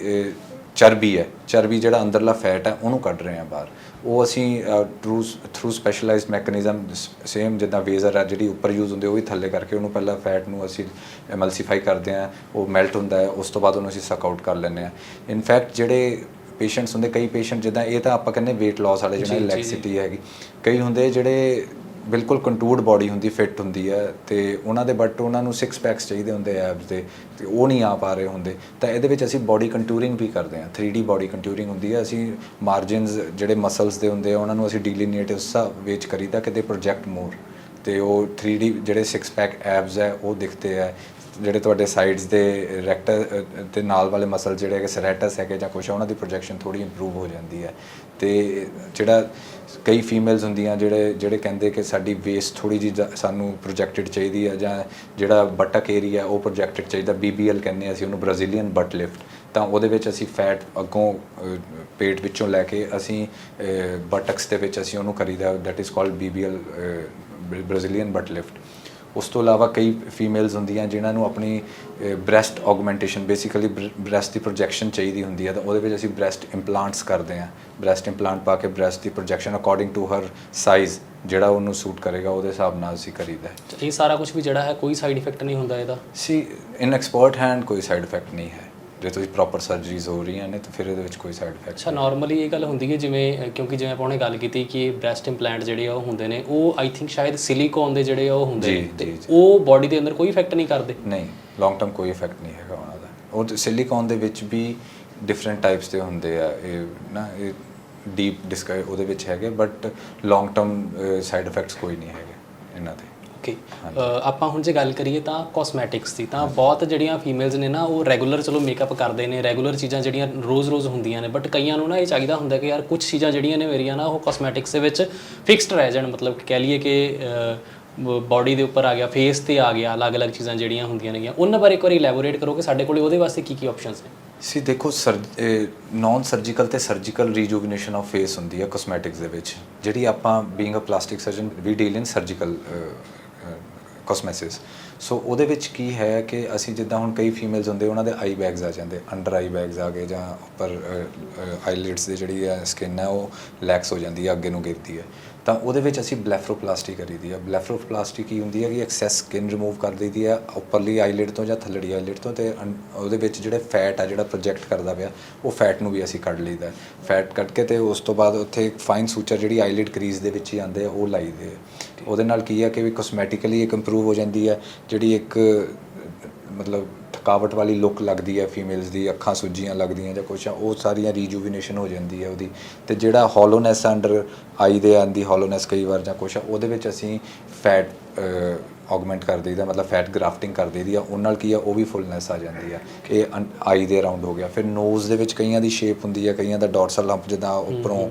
ਚਰਬੀ ਹੈ ਚਰਬੀ ਜਿਹੜਾ ਅੰਦਰਲਾ ਫੈਟ ਹੈ ਉਹਨੂੰ ਕੱਢ ਰਹੇ ਹਾਂ ਬਾਹਰ। ਉਹ ਅਸੀਂ through through specialized mechanism same ਜਿੱਦਾਂ ਵੇਜ਼ਰ ਹੈ ਜਿਹੜੀ ਉੱਪਰ ਯੂਜ਼ ਹੁੰਦੀ ਉਹ ਵੀ ਥੱਲੇ ਕਰਕੇ ਉਹਨੂੰ ਪਹਿਲਾਂ ਫੈਟ ਨੂੰ ਅਸੀਂ ਐਮਲਸੀਫਾਈ ਕਰਦੇ ਹਾਂ ਉਹ ਮੈਲਟ ਹੁੰਦਾ ਹੈ ਉਸ ਤੋਂ ਬਾਅਦ ਉਹਨੂੰ ਅਸੀਂ ਸਕ ਆਊਟ ਕਰ ਲੈਂਦੇ ਹਾਂ ਇਨਫੈਕਟ ਜਿਹੜੇ ਪੇਸ਼ੈਂਟਸ ਹੁੰਦੇ ਕਈ ਪੇਸ਼ੈਂਟ ਜਿੱਦਾਂ ਇਹ ਤਾਂ ਆਪਾਂ ਕਹਿੰਦੇ weight loss ਵਾਲੇ ਜਿਹੜਾ। ਲੈਕਸਿਟੀ ਹੈਗੀ ਕਈ ਹੁੰਦੇ ਜਿਹੜੇ ਬਿਲਕੁਲ ਕੰਟੂਰਡ ਬਾਡੀ ਹੁੰਦੀ ਫਿੱਟ ਹੁੰਦੀ ਹੈ ਤੇ ਉਹਨਾਂ ਦੇ ਬਟ ਉਹਨਾਂ ਨੂੰ ਸਿਕਸ ਪੈਕਸ ਚਾਹੀਦੇ ਹੁੰਦੇ ਐਬਸ ਦੇ, ਤੇ ਉਹ ਨਹੀਂ ਆ ਪਾ ਰਹੇ ਹੁੰਦੇ। ਤਾਂ ਇਹਦੇ ਵਿੱਚ ਅਸੀਂ ਬਾਡੀ ਕੰਟੂਰਿੰਗ ਵੀ ਕਰਦੇ ਹਾਂ। 3D ਬਾਡੀ ਕੰਟੂਰਿੰਗ ਹੁੰਦੀ ਹੈ। ਅਸੀਂ ਮਾਰਜਨਸ ਜਿਹੜੇ ਮਸਲਸ ਦੇ ਹੁੰਦੇ ਆ, ਉਹਨਾਂ ਨੂੰ ਅਸੀਂ ਡੀਲੀਨੀਏਟ ਉਸ ਹਿਸਾਬ ਵਿੱਚ ਕਰੀਦਾ ਕਿ ਦੇ ਪ੍ਰੋਜੈਕਟ ਮੋਰ ਤੇ ਉਹ 3D ਜਿਹੜੇ ਸਿਕਸ ਪੈਕ ਐਬਸ ਹੈ, ਉਹ ਦਿਖਦੇ ਆ। ਜਿਹੜੇ ਤੁਹਾਡੇ ਸਾਈਡਸ ਦੇ ਰੈਕਟਰ ਤੇ ਨਾਲ ਵਾਲੇ ਮਸਲ ਜਿਹੜੇ ਹੈਗੇ ਸੈਰੇਟਸ ਹੈਗੇ ਜਾਂ ਕੁਛ ਉਹਨਾਂ ਦੀ ਪ੍ਰੋਜੈਕਸ਼ਨ ਥੋੜੀ ਇੰਪਰੂਵ ਹੋ ਜਾਂਦੀ ਹੈ। ਤੇ ਜਿਹੜਾ ਕਈ ਫੀਮੇਲਸ ਹੁੰਦੀਆਂ, ਜਿਹੜੇ ਜਿਹੜੇ ਕਹਿੰਦੇ ਕਿ ਸਾਡੀ ਵੇਸਟ ਥੋੜੀ ਜੀ, ਸਾਨੂੰ ਪ੍ਰੋਜੈਕਟਡ ਚਾਹੀਦੀ ਹੈ ਜਾਂ ਜਿਹੜਾ ਬਟਕ ਏਰੀਆ ਉਹ ਪ੍ਰੋਜੈਕਟਡ ਚਾਹੀਦਾ। BBL ਕਹਿੰਦੇ ਆ ਅਸੀਂ ਉਹਨੂੰ ਬ੍ਰਾਜ਼ੀਲੀਅਨ ਬਟ ਲਿਫਟ ਤਾਂ ਉਹਦੇ ਵਿੱਚ ਅਸੀਂ ਫੈਟ ਅੱਗੋਂ ਪੇਟ ਵਿੱਚੋਂ ਲੈ ਕੇ ਅਸੀਂ ਬਟਕਸ ਦੇ ਵਿੱਚ ਅਸੀਂ ਉਹਨੂੰ ਕਰੀਦਾ that is called BBL Brazilian butt lift ਉਸ ਤੋਂ ਇਲਾਵਾ ਕਈ ਫੀਮੇਲਸ ਹੁੰਦੀਆਂ ਜਿਨ੍ਹਾਂ ਨੂੰ ਆਪਣੀ ਬ੍ਰੈਸਟ ਆਗਮੈਂਟੇਸ਼ਨ ਬੇਸਿਕਲੀ ਬ੍ਰੈਸਟ ਦੀ ਪ੍ਰੋਜੈਕਸ਼ਨ ਚਾਹੀਦੀ ਹੁੰਦੀ ਹੈ ਤਾਂ ਉਹਦੇ ਵਿੱਚ ਅਸੀਂ ਬ੍ਰੈਸਟ ਇੰਪਲਾਂਟਸ ਕਰਦੇ ਹਾਂ। ਬ੍ਰੈਸਟ ਇੰਪਲਾਂਟ ਪਾ ਕੇ ਬ੍ਰੈਸਟ ਦੀ projection according to Har size ਜਿਹੜਾ ਉਹਨੂੰ ਸੂਟ ਕਰੇਗਾ ਉਹਦੇ ਹਿਸਾਬ ਨਾਲ ਅਸੀਂ ਕਰੀਦਾ ਹੈ। ਇਹ ਸਾਰਾ ਕੁਝ ਵੀ ਜਿਹੜਾ ਹੈ ਕੋਈ ਸਾਈਡ ਇਫੈਕਟ ਨਹੀਂ ਹੁੰਦਾ ਇਹਦਾ? ਸੀ ਇਨ ਐਕਸਪਰਟ ਹੈਂਡ ਕੋਈ ਸਾਈਡ ਇਫੈਕਟ ਨਹੀਂ ਹੈ। ਜੇ ਤੁਸੀਂ ਪ੍ਰੋਪਰ ਸਰਜਰੀਜ਼ ਹੋ ਰਹੀਆਂ ਨੇ ਤਾਂ ਫਿਰ ਇਹਦੇ ਵਿੱਚ ਕੋਈ ਸਾਈਡ ਇਫੈਕਟ ਅੱਛਾ ਨਾਰਮਲੀ ਇਹ ਗੱਲ ਹੁੰਦੀ ਹੈ ਜਿਵੇਂ ਕਿਉਂਕਿ ਜਿਵੇਂ ਆਪਾਂ ਨੇ ਗੱਲ ਕੀਤੀ ਕਿ ਬ੍ਰੈਸਟ ਇੰਪਲਾਂਟ ਜਿਹੜੇ ਆ ਉਹ ਹੁੰਦੇ ਨੇ ਉਹ ਆਈ ਥਿੰਕ ਸ਼ਾਇਦ ਸਿਲੀਕੋਨ ਦੇ ਜਿਹੜੇ ਆ ਉਹ ਹੁੰਦੇ ਨੇ ਤੇ। ਉਹ ਬਾਡੀ ਦੇ ਅੰਦਰ ਕੋਈ ਇਫੈਕਟ ਨਹੀਂ ਕਰਦੇ? ਨਹੀਂ ਲੌਂਗ ਟਰਮ ਕੋਈ ਇਫੈਕਟ ਨਹੀਂ ਹੈਗਾ ਉਹਨਾਂ ਦਾ। ਉਹ ਸਿਲੀਕੋਨ ਦੇ ਵਿੱਚ ਵੀ ਡਿਫਰੈਂਟ ਟਾਈਪਸ ਦੇ ਹੁੰਦੇ ਆ ਇਹ ਨਾ ਇਹ ਡੀਪ ਡਿਸਕਸ ਉਹਦੇ ਵਿੱਚ ਹੈਗੇ but long term side effects ਕੋਈ ਨਹੀਂ ਹੈਗੇ ਇਹਨਾਂ ਦੇ। ਓਕੇ ਆਪਾਂ ਹੁਣ ਜੇ ਗੱਲ ਕਰੀਏ ਤਾਂ ਕਾਸਮੈਟਿਕਸ ਦੀ ਤਾਂ ਬਹੁਤ ਜਿਹੜੀਆਂ ਫੀਮੇਲਸ ਨੇ ਨਾ ਉਹ ਰੈਗੂਲਰ ਚਲੋ ਮੇਕਅਪ ਕਰਦੇ ਨੇ ਰੈਗੂਲਰ ਚੀਜ਼ਾਂ ਜਿਹੜੀਆਂ ਰੋਜ਼-ਰੋਜ਼ ਹੁੰਦੀਆਂ ਨੇ ਬਟ ਕਈਆਂ ਨੂੰ ਨਾ ਇਹ ਚਾਹੀਦਾ ਹੁੰਦਾ ਕਿ ਯਾਰ ਕੁਝ ਚੀਜ਼ਾਂ ਜਿਹੜੀਆਂ ਨੇ ਮੇਰੀਆਂ ਨਾ ਉਹ ਕਾਸਮੈਟਿਕਸ ਦੇ ਵਿੱਚ ਫਿਕਸਡ ਰਹਿ ਜਾਣ ਮਤਲਬ ਕਿ ਕਹਿ ਲਈਏ ਕਿ ਬਾਡੀ ਦੇ ਉੱਪਰ ਆ ਗਿਆ ਫੇਸ ਤੇ ਆ ਗਿਆ ਅਲੱਗ-ਅਲੱਗ ਚੀਜ਼ਾਂ ਜਿਹੜੀਆਂ ਹੁੰਦੀਆਂ ਨੇਗੀਆਂ ਉਹਨਾਂ ਬਾਰੇ ਇੱਕ ਵਾਰੀ ਇਲੈਬੋਰੇਟ ਕਰੋ ਕਿ ਸਾਡੇ ਕੋਲੇ ਉਹਦੇ ਵਾਸਤੇ ਕੀ ਕੀ ਆਪਸ਼ਨਸ ਨੇ। ਸੀ ਦੇਖੋ ਸਰ ਨਾਨ ਸਰਜੀਕਲ ਤੇ ਸਰਜੀਕਲ ਰੀਜੂਵੀਨੇਸ਼ਨ ਆਫ ਫੇਸ ਹੁੰਦੀ ਹੈ ਕਾਸਮੈਟਿਕਸ ਦੇ ਵਿੱਚ ਜਿਹੜੀ ਆਪਾਂ being a plastic surgeon we deal in surgical cosmesis so ਉਹਦੇ ਵਿੱਚ ਕੀ ਹੈ ਕਿ ਅਸੀਂ ਜਿੱਦਾਂ ਹੁਣ ਕਈ ਫੀਮੇਲਸ ਹੁੰਦੇ, ਉਹਨਾਂ ਦੇ ਆਈ ਬੈਗਸ ਆ ਜਾਂਦੇ ਅੰਡਰ ਆਈ ਬੈਗਸ ਆ ਗਏ ਜਾਂ ਉੱਪਰ ਆਈਲਿਡਸ ਦੀ ਜਿਹੜੀ ਹੈ ਸਕਿਨ ਹੈ ਉਹ ਲੈਕਸ ਹੋ ਜਾਂਦੀ ਹੈ ਅੱਗੇ ਨੂੰ ਗਿਰਦੀ ਹੈ ਤਾਂ ਉਹਦੇ ਵਿੱਚ ਅਸੀਂ ਬਲੈਫਰੋਪਲਾਸਟੀ ਕਰੀਦੀ ਹੈ ਬਲੈਫਰੋਪਲਾਸਟੀ ਕੀ ਹੁੰਦੀ ਹੈ ਕਿ ਐਕਸੈਸ ਸਕਿਨ ਰਿਮੂਵ ਕਰ ਦਈਦੀ ਹੈ ਉੱਪਰਲੀ ਆਈਲਿਡ ਤੋਂ ਜਾਂ ਥੱਲੜੀ ਆਈਲਿਡ ਤੋਂ ਤੇ ਅੰ- ਉਹਦੇ ਵਿੱਚ ਜਿਹੜੇ ਫੈਟ ਆ, ਜਿਹੜਾ ਪ੍ਰੋਜੈਕਟ ਕਰਦਾ ਪਿਆ, ਉਹ ਫੈਟ ਨੂੰ ਵੀ ਅਸੀਂ ਕੱਢ ਲਈਦਾ। ਫੈਟ ਕੱਢ ਕੇ ਤੇ ਉਸ ਤੋਂ ਬਾਅਦ ਉੱਥੇ ਇੱਕ ਫਾਈਨ ਸੂਚਰ ਜਿਹੜੀ ਆਈਲਿਡ ਕਰੀਜ਼ ਦੇ ਵਿੱਚ ਹੀ ਆਉਂਦੇ ਆ, ਉਹ ਲਾਈਦੇ ਆ। ਉਹਦੇ ਨਾਲ ਕੀ ਹੈ ਕਿ ਵੀ ਕਾਸਮੈਟਿਕਲੀ ਇੱਕ ਇੰਪਰੂਵ ਹੋ ਜਾਂਦੀ ਹੈ ਜਿਹੜੀ ਇੱਕ ਮਤਲਬ ਥਕਾਵਟ ਵਾਲੀ ਲੁੱਕ ਲੱਗਦੀ ਹੈ ਫੀਮੇਲਸ ਦੀ ਅੱਖਾਂ ਸੁੱਜੀਆਂ ਲੱਗਦੀਆਂ ਜਾਂ ਕੁਛ ਆ ਉਹ ਸਾਰੀਆਂ ਰੀਜੂਵੀਨੇਸ਼ਨ ਹੋ ਜਾਂਦੀ ਹੈ ਉਹਦੀ। ਤੇ ਜਿਹੜਾ ਹੋਲੋਨੈਸ ਅੰਡਰ ਆਈ ਦੇ ਆਂਦੀ ਹੋਲੋਨੈਸ ਕਈ ਵਾਰ ਜਾਂ ਕੁਛ ਆ ਉਹਦੇ ਵਿੱਚ ਅਸੀਂ ਫੈਟ ਆਗਮੈਂਟ ਕਰ ਦਈਦਾ ਮਤਲਬ ਫੈਟ ਗ੍ਰਾਫਟਿੰਗ ਕਰ ਦਈਦੀ ਆ ਉਹਨਾਂ ਨਾਲ ਕੀ ਆ ਉਹ ਵੀ ਫੁੱਲਨੈਸ ਆ ਜਾਂਦੀ ਆ। ਇਹ ਆਈ ਦੇ ਅਰਾਊਂਡ ਹੋ ਗਿਆ। ਫਿਰ ਨੋਜ਼ ਦੇ ਵਿੱਚ ਕਈਆਂ ਦੀ ਸ਼ੇਪ ਹੁੰਦੀ ਹੈ ਕਈਆਂ ਦਾ ਡਾਰਸਲ ਲੰਪ ਜਿੱਦਾਂ ਉੱਪਰੋਂ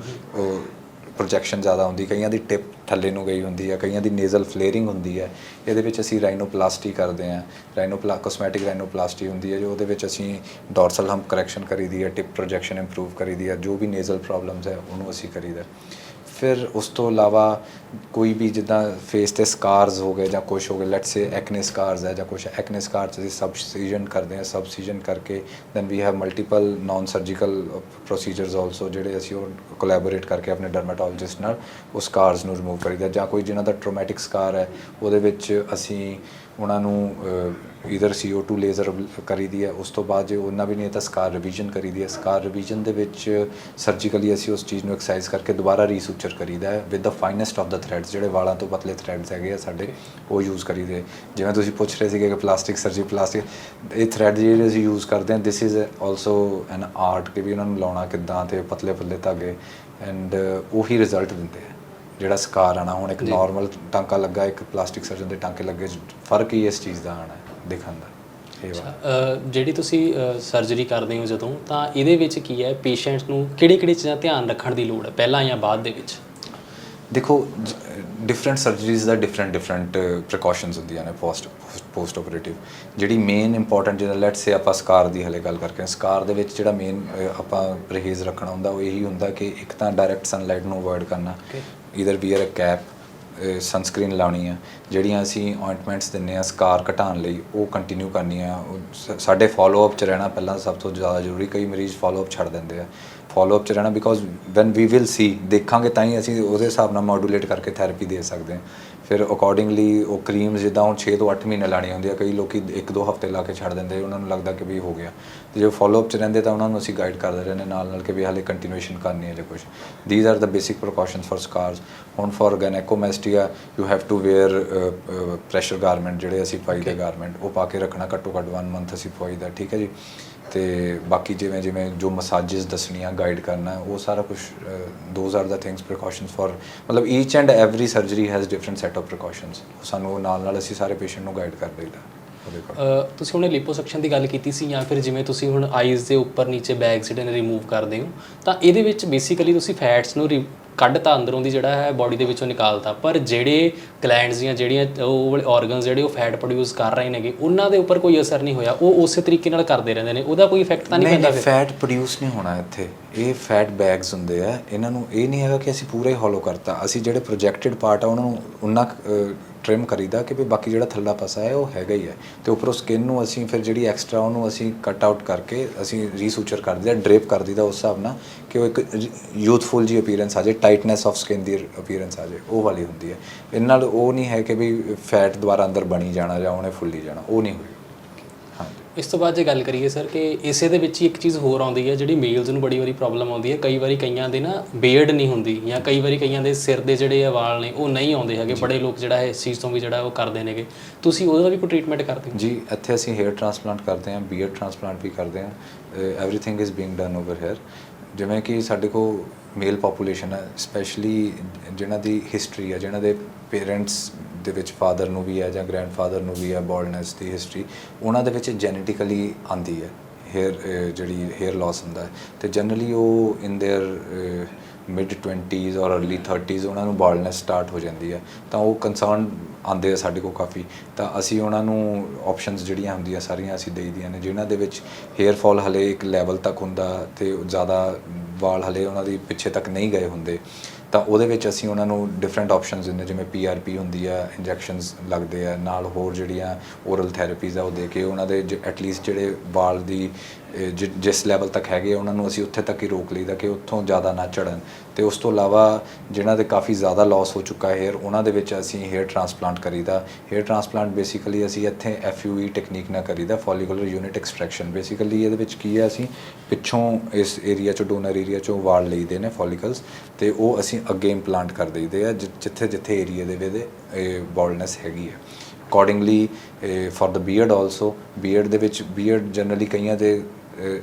ਪ੍ਰੋਜੈਕਸ਼ਨ ਜ਼ਿਆਦਾ ਹੁੰਦੀ, ਕਈਆਂ ਦੀ ਟਿਪ ਥੱਲੇ ਨੂੰ ਗਈ ਹੁੰਦੀ ਹੈ ਕਈਆਂ ਦੀ ਨੇਜ਼ਲ ਫਲੇਅਰਿੰਗ ਹੁੰਦੀ ਹੈ ਇਹਦੇ ਵਿੱਚ ਅਸੀਂ ਰਾਈਨੋਪਲਾਸਟੀ ਕਰਦੇ ਹਾਂ ਰਾਈਨੋਪਲਾ ਕੋਸਮੈਟਿਕ ਰਾਈਨੋਪਲਾਸਟੀ ਹੁੰਦੀ ਹੈ ਜੋ ਉਹਦੇ ਵਿੱਚ ਅਸੀਂ ਡੋਰਸਲ ਹੰਪ ਕਰੈਕਸ਼ਨ ਕਰੀਦੀ ਹੈ ਟਿਪ ਪ੍ਰੋਜੈਕਸ਼ਨ ਇੰਪਰੂਵ ਕਰੀਦੀ ਹੈ ਜੋ ਵੀ ਨੇਜ਼ਲ ਪ੍ਰੋਬਲਮਸ ਹੈ ਉਹਨੂੰ ਅਸੀਂ ਕਰੀਦਾ। ਫਿਰ ਉਸ ਤੋਂ ਇਲਾਵਾ ਕੋਈ ਵੀ ਜਿੱਦਾਂ ਫੇਸ ਤੇ ਸਕਾਰਸ ਹੋ ਗਏ ਜਾਂ ਕੁਝ ਹੋ ਗਏ ਲੈਟਸ ਸੇ ਐਕਨੇ ਸਕਾਰਸ ਹੈ ਜਾਂ ਕੁਝ ਐਕਨੇ ਸਕਾਰ ਚ ਅਸੀਂ ਸਬਸੀਜਨ ਕਰਦੇ ਹਾਂ ਸਬਸੀਜਨ ਕਰਕੇ then we have multiple non surgical procedures also ਜਿਹੜੇ ਅਸੀਂ ਉਹ ਕੋਲੈਬੋਰੇਟ ਕਰਕੇ ਆਪਣੇ ਡਰਮੈਟੋਲੋਜਿਸਟ ਨਾਲ ਉਹ ਸਕਾਰਸ ਨੂੰ ਰਿਮੂਵ ਕਰੀਦਾ ਜਾਂ ਕੋਈ ਜਿਨ੍ਹਾਂ ਦਾ ਟਰੋਮੈਟਿਕ ਸਕਾਰ ਹੈ, ਉਹਦੇ ਵਿੱਚ ਅਸੀਂ ਉਹਨਾਂ ਨੂੰ ਇਧਰ CO2 ਲੇਜ਼ਰ ਕਰੀਦੀ ਹੈ, ਉਸ ਤੋਂ ਬਾਅਦ ਜੇ ਉਹਨਾਂ ਵੀ ਨਹੀਂ ਤਾਂ ਸਕਾਰ ਰਿਵੀਜ਼ਨ ਕਰੀਦੀ ਹੈ। ਸਕਾਰ ਰਿਵੀਜ਼ਨ ਦੇ ਵਿੱਚ ਸਰਜੀਕਲੀ ਅਸੀਂ ਉਸ ਚੀਜ਼ ਨੂੰ ਐਕਸਰਸਾਈਜ਼ ਕਰਕੇ ਦੁਬਾਰਾ ਰੀਸੂਚਰ ਕਰੀਦਾ ਹੈ with the finest of the threads ਜਿਹੜੇ ਵਾਲਾਂ ਤੋਂ ਪਤਲੇ ਥ੍ਰੈਡਸ ਹੈਗੇ ਆ ਸਾਡੇ, ਉਹ ਯੂਜ਼ ਕਰੀਦੇ ਜਿਵੇਂ ਤੁਸੀਂ ਪੁੱਛ ਰਹੇ ਸੀਗੇ ਕਿ ਪਲਾਸਟਿਕ ਸਰਜੀ ਪਲਾਸਟਿਕ ਇਹ ਥ੍ਰੈਡ ਜਿਹੜੇ ਅਸੀਂ ਯੂਜ਼ ਕਰਦੇ ਹਾਂ this is also an art ਕਿ ਵੀ ਉਹਨਾਂ ਨੂੰ ਲਾਉਣਾ ਕਿੱਦਾਂ ਤੇ ਪਤਲੇ ਪਤਲੇ ਧਾਗੇ ਐਂਡ ਉਹੀ ਰਿਜ਼ਲਟ ਦਿੰਦੇ ਆ ਜਿਹੜਾ ਸਕਾਰ ਆਣਾ ਹੁਣ ਇੱਕ ਨਾਰਮਲ ਟਾਂਕਾ ਲੱਗਾ ਇੱਕ ਪਲਾਸਟਿਕ ਸਰਜਨ ਦੇ ਟਾਂਕੇ ਲੱਗੇ ਫ਼ਰਕ ਹੀ ਇਸ ਚੀਜ਼ ਦਾ ਆਣਾ ਦਿਖਣ ਦਾ। ਜਿਹੜੀ ਤੁਸੀਂ ਸਰਜਰੀ ਕਰਦੇ ਹੋ ਜਦੋਂ ਤਾਂ ਇਹਦੇ ਵਿੱਚ ਕੀ ਹੈ? ਪੇਸ਼ੈਂਟਸ ਨੂੰ ਕਿਹੜੀ-ਕਿਹੜੀ ਚੀਜ਼ਾਂ ਧਿਆਨ ਰੱਖਣ ਦੀ ਲੋੜ ਹੈ ਪਹਿਲਾਂ ਜਾਂ ਬਾਅਦ ਦੇ ਵਿੱਚ? ਦੇਖੋ ਡਿਫਰੈਂਟ ਸਰਜਰੀਜ਼ ਦਾ ਡਿਫਰੈਂਟ ਡਿਫਰੈਂਟ ਪ੍ਰੀਕਾਸ਼ਨਸ ਹੁੰਦੀਆਂ ਨੇ ਪੋਸਟ ਪੋਸਟ ਆਪਰੇਟਿਵ ਜਿਹੜੀ ਮੇਨ ਇੰਪੋਰਟੈਂਟ ਜਿਹੜਾ ਲੈਟਸ ਸੇ ਆਪਾਂ ਸਕਾਰ ਦੀ ਹਲੇ ਗੱਲ ਕਰਕੇ ਸਕਾਰ ਦੇ ਵਿੱਚ ਜਿਹੜਾ ਮੇਨ ਆਪਾਂ ਪਰਹੇਜ਼ ਰੱਖਣਾ ਹੁੰਦਾ ਉਹ ਇਹੀ ਹੁੰਦਾ ਕਿ ਇੱਕ ਤਾਂ ਡਾਇਰੈਕਟ ਸਨਲਾਈਟ ਨੂੰ ਅਵੋਇਡ ਕਰਨਾ। Either wear a cap sunscreen ਲਾਉਣੀ ਆ, ਜਿਹੜੀਆਂ ਅਸੀਂ ਆਇੰਟਮੈਂਟਸ ਦਿੰਨੇ ਆ ਸਕਾਰ ਘਟਾਉਣ ਲਈ, ਉਹ ਕੰਟੀਨਿਊ ਕਰਨੀ ਆ। ਉਹ ਸਾਡੇ ਫਾਲੋ ਅਪ ਚ ਰਹਿਣਾ ਪਹਿਲਾਂ ਸਭ ਤੋਂ ਜ਼ਿਆਦਾ ਜ਼ਰੂਰੀ, ਕਈ ਮਰੀਜ਼ ਫਾਲੋ ਅਪ ਛੱਡ ਦਿੰਦੇ ਆ। ਫਾਲੋ ਅਪ ਚ ਰਹਿਣਾ because when we will see ਦੇਖਾਂਗੇ ਤਾਂ ਹੀ ਅਸੀਂ ਉਹਦੇ ਹਿਸਾਬ ਨਾਲ ਮੋਡੂਲੇਟ ਕਰਕੇ ਥੈਰੇਪੀ ਦੇ ਸਕਦੇ ਹਾਂ। ਫਿਰ ਅਕੋਰਡਿੰਗਲੀ ਉਹ ਕਰੀਮਸ ਜਿੱਦਾਂ ਹੁਣ 6 ਤੋਂ 8 ਮਹੀਨੇ ਲਾਣੀ ਹੁੰਦੀ ਆ ਕਈ ਲੋਕੀ 1-2 ਹਫ਼ਤੇ ਲਾ ਕੇ ਛੱਡ ਦਿੰਦੇ ਉਹਨਾਂ ਨੂੰ ਲੱਗਦਾ ਕਿ ਵੀ ਹੋ ਗਿਆ। ਤੇ ਜੇ ਫਾਲੋ ਅਪ ਚ ਰਹਿੰਦੇ ਤਾਂ ਉਹਨਾਂ ਨੂੰ ਅਸੀਂ ਗਾਈਡ ਕਰਦੇ ਰਹਿੰਦੇ ਨਾਲ ਨਾਲ ਕਿ ਵੀ ਹਾਲੇ ਕੰਟੀਨਿਊਏਸ਼ਨ ਕਰਨੀ ਹੈ ਜਾਂ ਕੁਝ these are the basic precautions for scars ਹੁਣ for gynaecomastia you have to wear pressure garment ਜਿਹੜੇ ਅਸੀਂ ਪਾਈਦੇ ਗਾਰਮੈਂਟ ਉਹ ਪਾ ਕੇ ਰੱਖਣਾ ਘੱਟੋ ਘੱਟ 1 ਮੰਥ ਅਸੀਂ ਪਾਈਦਾ ਠੀਕ ਹੈ ਜੀ? ਤੇ ਬਾਕੀ ਜਿਵੇਂ ਜਿਵੇਂ ਜੋ ਮਸਾਜਸ ਦੱਸਣੀਆਂ ਗਾਈਡ ਕਰਨਾ, ਉਹ ਸਾਰਾ ਕੁਝ those are the things precautions for ਮਤਲਬ each and every surgery has different set of precautions ਸਾਨੂੰ ਨਾਲ ਨਾਲ ਅਸੀਂ ਸਾਰੇ ਪੇਸ਼ੈਂਟ ਨੂੰ ਗਾਈਡ ਕਰਦੇ ਦਈਦਾ ਤੁਸੀਂ ਹੁਣੇ ਲਿਪੋਸੈਕਸ਼ਨ ਦੀ ਗੱਲ ਕੀਤੀ ਸੀ ਜਾਂ ਫਿਰ ਜਿਵੇਂ ਤੁਸੀਂ ਹੁਣ ਆਈਜ਼ ਦੇ ਉੱਪਰ ਨੀਚੇ ਬੈਗ ਜਿਹੜੇ ਨੇ ਰਿਮੂਵ ਕਰਦੇ ਹੋ, ਤਾਂ ਇਹਦੇ ਵਿੱਚ ਬੇਸਿਕਲੀ ਤੁਸੀਂ ਫੈਟਸ ਨੂੰ ਕੱਢ ਤਾਂ ਅੰਦਰੋਂ ਦੀ ਜਿਹੜਾ ਹੈ ਬਾਡੀ ਦੇ ਵਿੱਚੋਂ ਨਿਕਾਲਤਾ। ਪਰ ਜਿਹੜੇ ਗਲੈਂਡਸ ਦੀਆਂ ਜਿਹੜੀਆਂ ਉਹ ਵਾਲੇ ਆਰਗਨਸ ਜਿਹੜੇ ਉਹ ਫੈਟ ਪ੍ਰੋਡਿਊਸ ਕਰ ਰਹੇ ਨੇਗੇ ਉਹਨਾਂ ਦੇ ਉੱਪਰ ਕੋਈ ਅਸਰ ਨਹੀਂ ਹੋਇਆ। ਉਹ ਉਸੇ ਤਰੀਕੇ ਨਾਲ ਕਰਦੇ ਰਹਿੰਦੇ ਨੇ। ਉਹਦਾ ਕੋਈ ਇਫੈਕਟ ਤਾਂ ਨਹੀਂ ਪੈਂਦਾ ਫਿਰ? ਫੈਟ ਪ੍ਰੋਡਿਊਸ ਨਹੀਂ ਹੋਣਾ ਇੱਥੇ। ਇਹ ਫੈਟ ਬੈਗਸ ਹੁੰਦੇ ਆ। ਇਹਨਾਂ ਨੂੰ ਇਹ ਨਹੀਂ ਹੈਗਾ ਕਿ ਅਸੀਂ ਪੂਰਾ ਹੀ ਹੋਲੋ ਕਰਤਾ। ਅਸੀਂ ਜਿਹੜੇ ਪ੍ਰੋਜੈਕਟਡ ਪਾਰਟ ਆ ਉਹਨਾਂ ਨੂੰ ਉਨਾ ਟ੍ਰਿਮ ਕਰੀਦਾ ਕਿ ਵੀ ਬਾਕੀ ਜਿਹੜਾ ਥੱਲਾ ਪਾਸਾ ਹੈ, ਉਹ ਹੈਗਾ ਹੀ ਹੈ। ਤੇ ਉੱਪਰੋਂ ਸਕਿਨ ਨੂੰ ਅਸੀਂ ਫਿਰ ਜਿਹੜੀ ਐਕਸਟਰਾ ਉਹਨੂੰ ਅਸੀਂ ਕਟ ਆਊਟ ਕਰਕੇ ਅਸੀਂ ਰੀਸੂਚਰ ਕਰ ਦਿੰਦੇ ਆ ਡ੍ਰੇਪ ਕਰ ਦਿੰਦਾ ਉਸ ਹਿਸਾਬ ਨਾਲ ਕਿ ਉਹ ਇੱਕ ਯੂਥਫੁਲ ਜੀ ਅਪੀਅਰੈਂਸ ਆ ਜਾਏ ਟਾਈਟਨੈਸ ਆਫ ਸਕਿਨ ਦੀ ਅਪੀਅਰੈਂਸ ਆ ਜਾਏ, ਉਹ ਵਾਲੀ ਹੁੰਦੀ ਹੈ। ਇਹਨਾਂ ਨਾਲ ਉਹ ਨਹੀਂ ਹੈ ਕਿ ਵੀ ਫੈਟ ਦੁਬਾਰਾ ਅੰਦਰ ਬਣੀ ਜਾਣਾ ਜਾਂ ਉਹਨੇ ਫੁੱਲੀ ਜਾਣਾ, ਉਹ ਨਹੀਂ ਹੋਈ। ਇਸ ਤੋਂ ਬਾਅਦ ਜੇ ਗੱਲ ਕਰੀਏ ਸਰ ਕਿ ਇਸੇ ਦੇ ਵਿੱਚ ਹੀ ਇੱਕ ਚੀਜ਼ ਹੋਰ ਆਉਂਦੀ ਹੈ, ਜਿਹੜੀ ਮੇਲਸ ਨੂੰ ਬੜੀ ਵਾਰੀ ਪ੍ਰੋਬਲਮ ਆਉਂਦੀ ਹੈ। ਕਈ ਵਾਰੀ ਕਈਆਂ ਦੇ ਨਾ ਬੀਅਰਡ ਨਹੀਂ ਹੁੰਦੀ ਜਾਂ ਕਈ ਵਾਰੀ ਕਈਆਂ ਦੇ ਸਿਰ ਦੇ ਜਿਹੜੇ ਆ ਵਾਲ ਨੇ, ਉਹ ਨਹੀਂ ਆਉਂਦੇ ਹੈਗੇ। ਬੜੇ ਲੋਕ ਜਿਹੜਾ ਹੈ, ਇਸ ਚੀਜ਼ ਤੋਂ ਵੀ ਜਿਹੜਾ ਉਹ ਕਰਦੇ ਨੇਗੇ। ਤੁਸੀਂ ਉਹਦਾ ਵੀ ਕੋਈ ਟ੍ਰੀਟਮੈਂਟ ਕਰਦੇ ਹੋ? ਜੀ, ਇੱਥੇ ਅਸੀਂ ਹੇਅਰ ਟ੍ਰਾਂਸਪਲਾਂਟ ਕਰਦੇ ਹਾਂ ਬੀਅਰਡ ਟ੍ਰਾਂਸਪਲਾਂਟ ਵੀ ਕਰਦੇ ਹਾਂ। Everything is being done over here ਜਿਵੇਂ ਕਿ ਸਾਡੇ ਕੋਲ ਮੇਲ ਪੋਪੂਲੇਸ਼ਨ ਹੈ ਸਪੈਸ਼ਲੀ ਜਿਨ੍ਹਾਂ ਦੀ ਹਿਸਟਰੀ ਹੈ, ਜਿਨ੍ਹਾਂ ਦੇ ਪੇਰੈਂਟਸ ਦੇ ਵਿੱਚ ਫਾਦਰ ਨੂੰ ਵੀ ਹੈ ਜਾਂ ਗ੍ਰੈਂਡਫਾਦਰ ਨੂੰ ਵੀ ਹੈ ਬੋਲਡਨੈਸ ਦੀ ਹਿਸਟਰੀ ਉਹਨਾਂ ਦੇ ਵਿੱਚ ਜੈਨੇਟਿਕਲੀ ਆਂਦੀ ਹੈ ਹੇਅਰ ਜਿਹੜੀ ਹੇਅਰ ਲਾਸ ਹੁੰਦਾ ਹੈ। ਤੇ ਜਨਰਲੀ ਉਹ ਇਨ देयर ਮਿਡ 20s ਔਰ अर्ਲੀ 30s ਉਹਨਾਂ ਨੂੰ ਬਾਲਨੈਸ ਸਟਾਰਟ ਹੋ ਜਾਂਦੀ ਹੈ। ਤਾਂ ਉਹ ਕਨਸਰਨ ਆਂਦੇ ਆ ਸਾਡੇ ਕੋਲ ਕਾਫੀ। ਤਾਂ ਅਸੀਂ ਉਹਨਾਂ ਨੂੰ ਆਪਸ਼ਨਸ ਜਿਹੜੀਆਂ ਹੁੰਦੀਆਂ ਸਾਰੀਆਂ ਅਸੀਂ ਦੇਈਦੀਆਂ ਨੇ, ਜਿਨ੍ਹਾਂ ਦੇ ਵਿੱਚ ਹੇਅਰ ਫਾਲ ਹਲੇ ਇੱਕ ਲੈਵਲ ਤੱਕ ਹੁੰਦਾ ਤੇ ਜ਼ਿਆਦਾ ਵਾਲ ਹਲੇ ਉਹਨਾਂ ਦੀ ਪਿੱਛੇ ਤੱਕ ਨਹੀਂ ਗਏ ਹੁੰਦੇ। ਤਾਂ ਉਹਦੇ ਵਿੱਚ ਅਸੀਂ ਉਹਨਾਂ ਨੂੰ ਡਿਫਰੈਂਟ ਆਪਸ਼ਨਸ ਦਿੰਦੇ ਜਿਵੇਂ ਪੀਆਰਪੀ ਹੁੰਦੀ ਆ ਇੰਜੈਕਸ਼ਨਸ ਲੱਗਦੇ ਆ, ਨਾਲ ਹੋਰ ਜਿਹੜੀਆਂ ਓਰਲ ਥੈਰੇਪੀਜ਼ ਆ ਉਹ ਦੇ ਕੇ ਉਹਨਾਂ ਦੇ ਐਟਲੀਸਟ ਜਿਹੜੇ ਵਾਲ ਦੀ ਜਿ- ਜਿਸ ਲੈਵਲ ਤੱਕ ਹੈਗੇ ਆ, ਉਹਨਾਂ ਨੂੰ ਅਸੀਂ ਉੱਥੇ ਤੱਕ ਹੀ ਰੋਕ ਲਈਦਾ ਕਿ ਉੱਥੋਂ ਜ਼ਿਆਦਾ ਨਾ ਚੜਨ ਤੇ ਉਸ ਤੋਂ ਇਲਾਵਾ ਜਿਨ੍ਹਾਂ ਦੇ ਕਾਫੀ ਜ਼ਿਆਦਾ ਲਾਸ ਹੋ ਚੁੱਕਾ ਹੇਅਰ ਉਹਨਾਂ ਦੇ ਵਿੱਚ ਅਸੀਂ ਹੇਅਰ ਟ੍ਰਾਂਸਪਲਾਂਟ ਕਰੀਦਾ। ਹੇਅਰ ਟ੍ਰਾਂਸਪਲਾਂਟ ਬੇਸਿਕਲੀ ਅਸੀਂ ਇੱਥੇ ਐਫਯੂਈ ਟੈਕਨੀਕ ਨਾਲ ਕਰੀਦਾ ਫੋਲੀਕੂਲਰ ਯੂਨਿਟ ਐਕਸਟ੍ਰੈਕਸ਼ਨ ਬੇਸਿਕਲੀ ਇਹਦੇ ਵਿੱਚ ਕੀ ਹੈ ਅਸੀਂ ਪਿੱਛੋਂ ਇਸ ਏਰੀਆ ਚੋਂ ਡੋਨਰ ਏਰੀਆ ਚੋਂ ਵਾਲ ਲਈਦੇ ਨੇ ਫੋਲੀਕਲਸ ਤੇ ਉਹ ਅਸੀਂ ਅੱਗੇ ਇੰਪਲਾਂਟ ਕਰ ਦਈਦੇ ਆ ਜਿ- ਜਿੱਥੇ ਜਿੱਥੇ ਏਰੀਆ ਦੇ ਵਿੱਚ ਇਹ ਬਾਲਡਨੈਸ ਹੈਗੀ ਹੈ। Accordingly for the beard also beard ਦੇ ਵਿੱਚ ਬੀਅਰਡ ਜਨਰਲੀ ਕਈਆਂ ਦੇ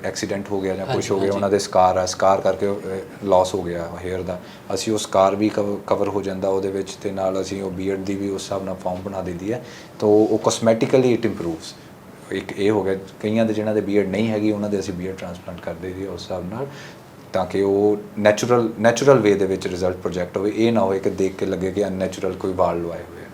ਐਕਸੀਡੈਂਟ ਹੋ ਗਿਆ ਜਾਂ ਕੁਝ ਹੋ ਗਿਆ ਉਹਨਾਂ ਦੇ ਸਕਾਰ ਆ ਸਕਾਰ ਕਰਕੇ ਲਾਸ ਹੋ ਗਿਆ ਹੇਅਰ ਦਾ। ਅਸੀਂ ਉਹ ਸਕਾਰ ਵੀ ਕਵਰ ਹੋ ਜਾਂਦਾ ਉਹਦੇ ਵਿੱਚ ਤੇ ਨਾਲ ਅਸੀਂ ਉਹ ਬੀਅਰਡ ਦੀ ਵੀ ਉਸ ਹਿਸਾਬ ਨਾਲ ਫਾਰਮ ਬਣਾ ਦਿੰਦੀ ਹੈ। ਤਾਂ ਉਹ ਕਾਸਮੈਟਿਕਲੀ ਇਟ ਇੰਪਰੂਵਸ ਇੱਕ ਇਹ ਹੋ ਗਿਆ ਕਈਆਂ ਦੇ ਜਿਨ੍ਹਾਂ ਦੇ ਬੀਅਰਡ ਨਹੀਂ ਹੈਗੀ ਉਹਨਾਂ ਦੇ ਅਸੀਂ ਬੀਅਰਡ ਟ੍ਰਾਂਸਪਲਾਂਟ ਕਰ ਦਈਦੀ ਉਸ ਹਿਸਾਬ ਨਾਲ ਤਾਂ ਕਿ ਉਹ ਨੈਚੁਰਲ ਨੈਚੁਰਲ ਵੇ ਦੇ ਵਿੱਚ ਰਿਜ਼ਲਟ ਪ੍ਰੋਜੈਕਟ ਹੋਵੇ। ਇਹ ਨਾ ਹੋਵੇ ਕਿ ਦੇਖ ਕੇ ਲੱਗੇ ਕਿ ਅਨਨੈਚੁਰਲ ਕੋਈ ਵਾਲ ਲਵਾਏ ਹੋਏ ਆ।